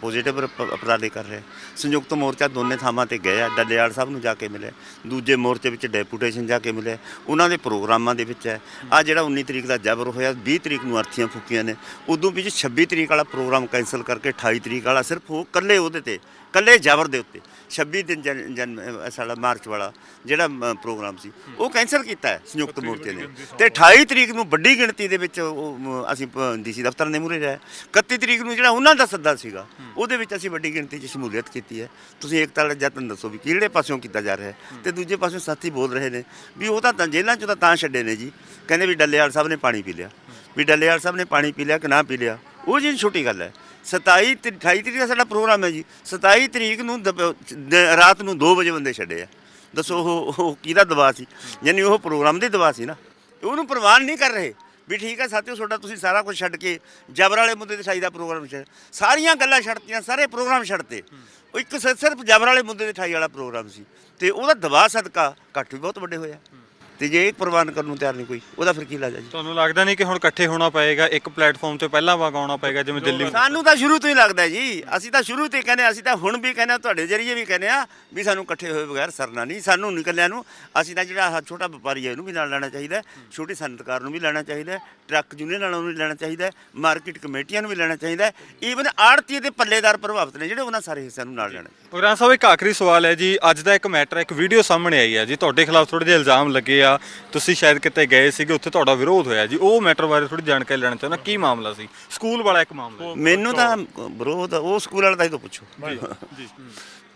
ਪੋਜ਼ਿਟਿਵ ਅਪਰਾਧੇ ਕਰ ਰਿਹਾ ਸੰਯੁਕਤ ਮੋਰਚਾ ਦੋਨੇ ਥਾਵਾਂ ਤੇ ਗਏ ਆ ਡੱਲੇਵਾਲ ਸਾਹਿਬ ਨੂੰ ਜਾ ਕੇ ਮਿਲੇ, ਦੂਜੇ ਮੋਰਚੇ ਵਿੱਚ ਡੈਪੂਟੇਸ਼ਨ ਜਾ ਕੇ ਮਿਲੇ, ਉਹਨਾਂ ਦੇ ਪ੍ਰੋਗਰਾਮਾਂ ਦੇ ਵਿੱਚ ਹੈ। ਆ ਜਿਹੜਾ 19 ਤਰੀਕ ਦਾ ਜਬਰ ਹੋਇਆ 20 ਤਰੀਕ ਨੂੰ ਅਰਥੀਆਂ ਫੂਕੀਆਂ ਨੇ, ਉਦੋਂ ਵਿੱਚ 26 ਤਰੀਕ ਵਾਲਾ ਪ੍ਰੋਗਰਾਮ ਕੈਨਸਲ ਕਰਕੇ 28 ਤਰੀਕ ਵਾਲਾ ਸਿਰਫ ਉਹ ਇਕੱਲੇ ਉਹਦੇ ਤੇ ਕੱਲੇ ਜਬਰ ਦੇ ਉੱਤੇ। 26 ਦਿਨ ਜਨ ਜਨ ਸਾਡਾ ਮਾਰਚ ਵਾਲਾ ਜਿਹੜਾ ਅਮ, ਪ੍ਰੋਗਰਾਮ ਸੀ ਉਹ ਕੈਨਸਲ ਕੀਤਾ ਹੈ ਸੰਯੁਕਤ ਮੋਰਚੇ ਨੇ। ਤੇ 28 ਤਰੀਕ ਨੂੰ ਵੱਡੀ ਗਿਣਤੀ ਦੇ ਵਿੱਚ ਉਹ, ਅਮ, ਅਸੀਂ ਡੀਸੀ ਦਫ਼ਤਰ ਦੇ ਮੂਹਰੇ ਰਹੇ। 31 ਤਰੀਕ ਨੂੰ ਜਿਹੜਾ ਉਹਨਾਂ ਦਾ ਸੱਦਾ ਸੀਗਾ ਉਹਦੇ ਵਿੱਚ ਅਸੀਂ ਵੱਡੀ ਗਿਣਤੀ 'ਚ ਸ਼ਮੂਲੀਅਤ ਕੀਤੀ ਹੈ। ਤੁਸੀਂ ਏਕਤਾ ਦਾ ਯਤਨ ਦੱਸੋ ਵੀ ਕਿਹੜੇ ਪਾਸਿਓਂ ਕੀਤਾ ਜਾ ਰਿਹਾ ਹੈ। ਤੇ ਦੂਜੇ ਪਾਸਿਓਂ ਸਾਥੀ ਬੋਲ ਰਹੇ ਨੇ ਵੀ ਉਹ ਤਾਂ ਤਾਂ ਜੇਲ੍ਹਾਂ 'ਚ ਤਾਂ ਤਾਂ ਛੱਡੇ ਨੇ ਜੀ। ਕਹਿੰਦੇ ਵੀ ਡੱਲੇਵਾਲ ਸਾਹਿਬ ਨੇ ਪਾਣੀ ਪੀ ਲਿਆ। ਵੀ ਡੱਲੇਵਾਲ ਸਾਹਿਬ ਨੇ ਪਾਣੀ ਪੀ ਲਿਆ ਕਿ ਨਾ ਪੀ ਲਿਆ। ਉਹ ਜੀ ਛੋਟੀ ਗੱਲ ਹੈ। 27 ਤੇ 28 ਤਰੀਕ ਦਾ ਸਾਡਾ ਪ੍ਰੋਗਰਾਮ ਹੈ ਜੀ। 27 ਤਰੀਕ ਨੂੰ ਦਬ- ਦ- ਰਾਤ ਨੂੰ 2 ਵਜੇ ਬੰਦੇ ਛੱਡੇ ਆ। ਦੱਸੋ ਉਹ ਉਹ ਕਿਹਦਾ ਦਬਾਅ ਸੀ? ਯਾਨੀ ਉਹ ਪ੍ਰੋਗਰਾਮ ਦੀ ਦਬਾਅ ਸੀ ਨਾ। ਉਹਨੂੰ ਪ੍ਰਵਾਨ ਨਹੀਂ ਕਰ ਰਹੇ ਵੀ ਠੀਕ ਹੈ ਸਾਥੀਓ, ਤੁਹਾਡਾ ਤੁਸੀਂ ਸਾਰਾ ਕੁਝ ਛੱਡ ਕੇ ਜਬਰ ਵਾਲੇ ਮੁੱਦੇ ਤੇ ਠਾਈ ਦਾ ਪ੍ਰੋਗਰਾਮ ਛੱਡ ਸਾਰੀਆਂ ਗੱਲਾਂ ਛੱਡਤੀਆਂ, ਸਾਰੇ ਪ੍ਰੋਗਰਾਮ ਛੱਡਤੇ। ਉਹ ਇੱਕ ਸਿ- ਸਿਰਫ ਜਬਰ ਵਾਲੇ ਮੁੱਦੇ ਤੇ ਠਾਈ ਵਾਲਾ ਪ੍ਰੋਗਰਾਮ ਸੀ। ਤੇ ਉਹਦਾ ਦਬਾਅ ਸਦਕਾ ਘੱਟ ਵੀ ਬਹੁਤ ਵੱਡੇ ਹੋਇਆ ਤੇ ਜੇ ਇਹ ਪ੍ਰਵਾਨ ਕਰਨ ਨੂੰ ਤਿਆਰ ਨਹੀਂ ਕੋਈ ਉਹਦਾ ਫਿਰ ਕੀ ਇਲਾਜ ਹੈ ਜੀ? ਤੁਹਾਨੂੰ ਲੱਗਦਾ ਨਹੀਂ ਕਿ ਹੁਣ ਇਕੱਠੇ ਹੋਣਾ ਪਏਗਾ ਇੱਕ ਪਲੇਟਫਾਰਮ ਤੇ ਪਹਿਲਾਂ ਵਾਂਗ ਆਉਣਾ ਪਏਗਾ ਜਿਵੇਂ ਦਿੱਲੀ ਸਾਨੂੰ ਤਾਂ ਸ਼ੁਰੂ ਤੋਂ ਹੀ ਲੱਗਦਾ ਜੀ। ਅਸੀਂ ਤਾਂ ਸ਼ੁਰੂ ਤੋਂ ਹੀ ਕਹਿੰਦੇ ਅਸੀਂ ਤਾਂ ਹੁਣ ਵੀ ਕਹਿੰਦੇ ਹਾਂ, ਤੁਹਾਡੇ ਜਰੀਏ ਵੀ ਕਹਿੰਦੇ ਆ ਵੀ ਸਾਨੂੰ ਇਕੱਠੇ ਹੋਏ ਬਗੈਰ ਸਰਨਾ ਨਹੀਂ ਸਾਨੂੰ ਨਿਕਲਿਆਂ ਨੂੰ ਅਸੀਂ ਤਾਂ ਜਿਹੜਾ ਛੋਟਾ ਵਪਾਰੀ ਹੈ ਇਹਨੂੰ ਵੀ ਨਾਲ ਲੈਣਾ ਚਾਹੀਦਾ ਛੋਟੇ ਸਨਅਤਕਾਰ ਨੂੰ ਵੀ ਲੈਣਾ ਚਾਹੀਦਾ ਟਰੱਕ ਯੂਨੀਅਨ ਵਾਲਿਆਂ ਨੂੰ ਵੀ ਲੈਣਾ ਚਾਹੀਦਾ ਮਾਰਕੀਟ ਕਮੇਟੀਆਂ ਨੂੰ ਵੀ ਲੈਣਾ ਚਾਹੀਦਾ ਈਵਨ ਆੜਤੀ ਦੇ ਪੱਲੇਦਾਰ ਪ੍ਰਭਾਵਿਤ ਨੇ ਜਿਹੜੇ ਉਹਨਾਂ ਸਾਰੇ ਹਿੱਸਿਆਂ ਨੂੰ ਨਾਲ ਲੈਣਾ ਪ੍ਰੋਗਰਾਮ ਸਾਹਿਬ ਇੱਕ ਆਖਰੀ ਸਵਾਲ ਹੈ ਜੀ ਅੱਜ ਦਾ ਇੱਕ ਮੈਟਰ ਇੱਕ ਵੀਡੀਓ ਸਾਹਮਣੇ ਆਈ ਹੈ ਜੀ ਤੁਹਾਡੇ ਖਿਲਾਫ ਥੋੜੇ ਜਿਹੇ ਇਲਜ਼ਾਮ ਲੱਗੇ ਆ ਤੁਸੀਂ ਸ਼ਾਇਦ ਕਿਤੇ ਗਏ ਸੀਗੇ ਉੱਥੇ ਤੁਹਾਡਾ ਵਿਰੋਧ ਹੋਇਆ ਜੀ ਉਹ ਮੈਟਰ ਬਾਰੇ ਥੋੜੀ ਜਾਣਕਾਰੀ ਲੈਣਾ ਚਾਹੁੰਦਾ ਕੀ ਮਾਮਲਾ ਸੀ ਸਕੂਲ ਵਾਲਾ ਇੱਕ ਮਾਮਲਾ ਹੈ। ਮੈਨੂੰ ਤਾਂ ਵਿਰੋਧ ਉਹ ਸਕੂਲ ਵਾਲਾ ਤਾਂ ਇਹ ਤੋਂ ਪੁੱਛੋ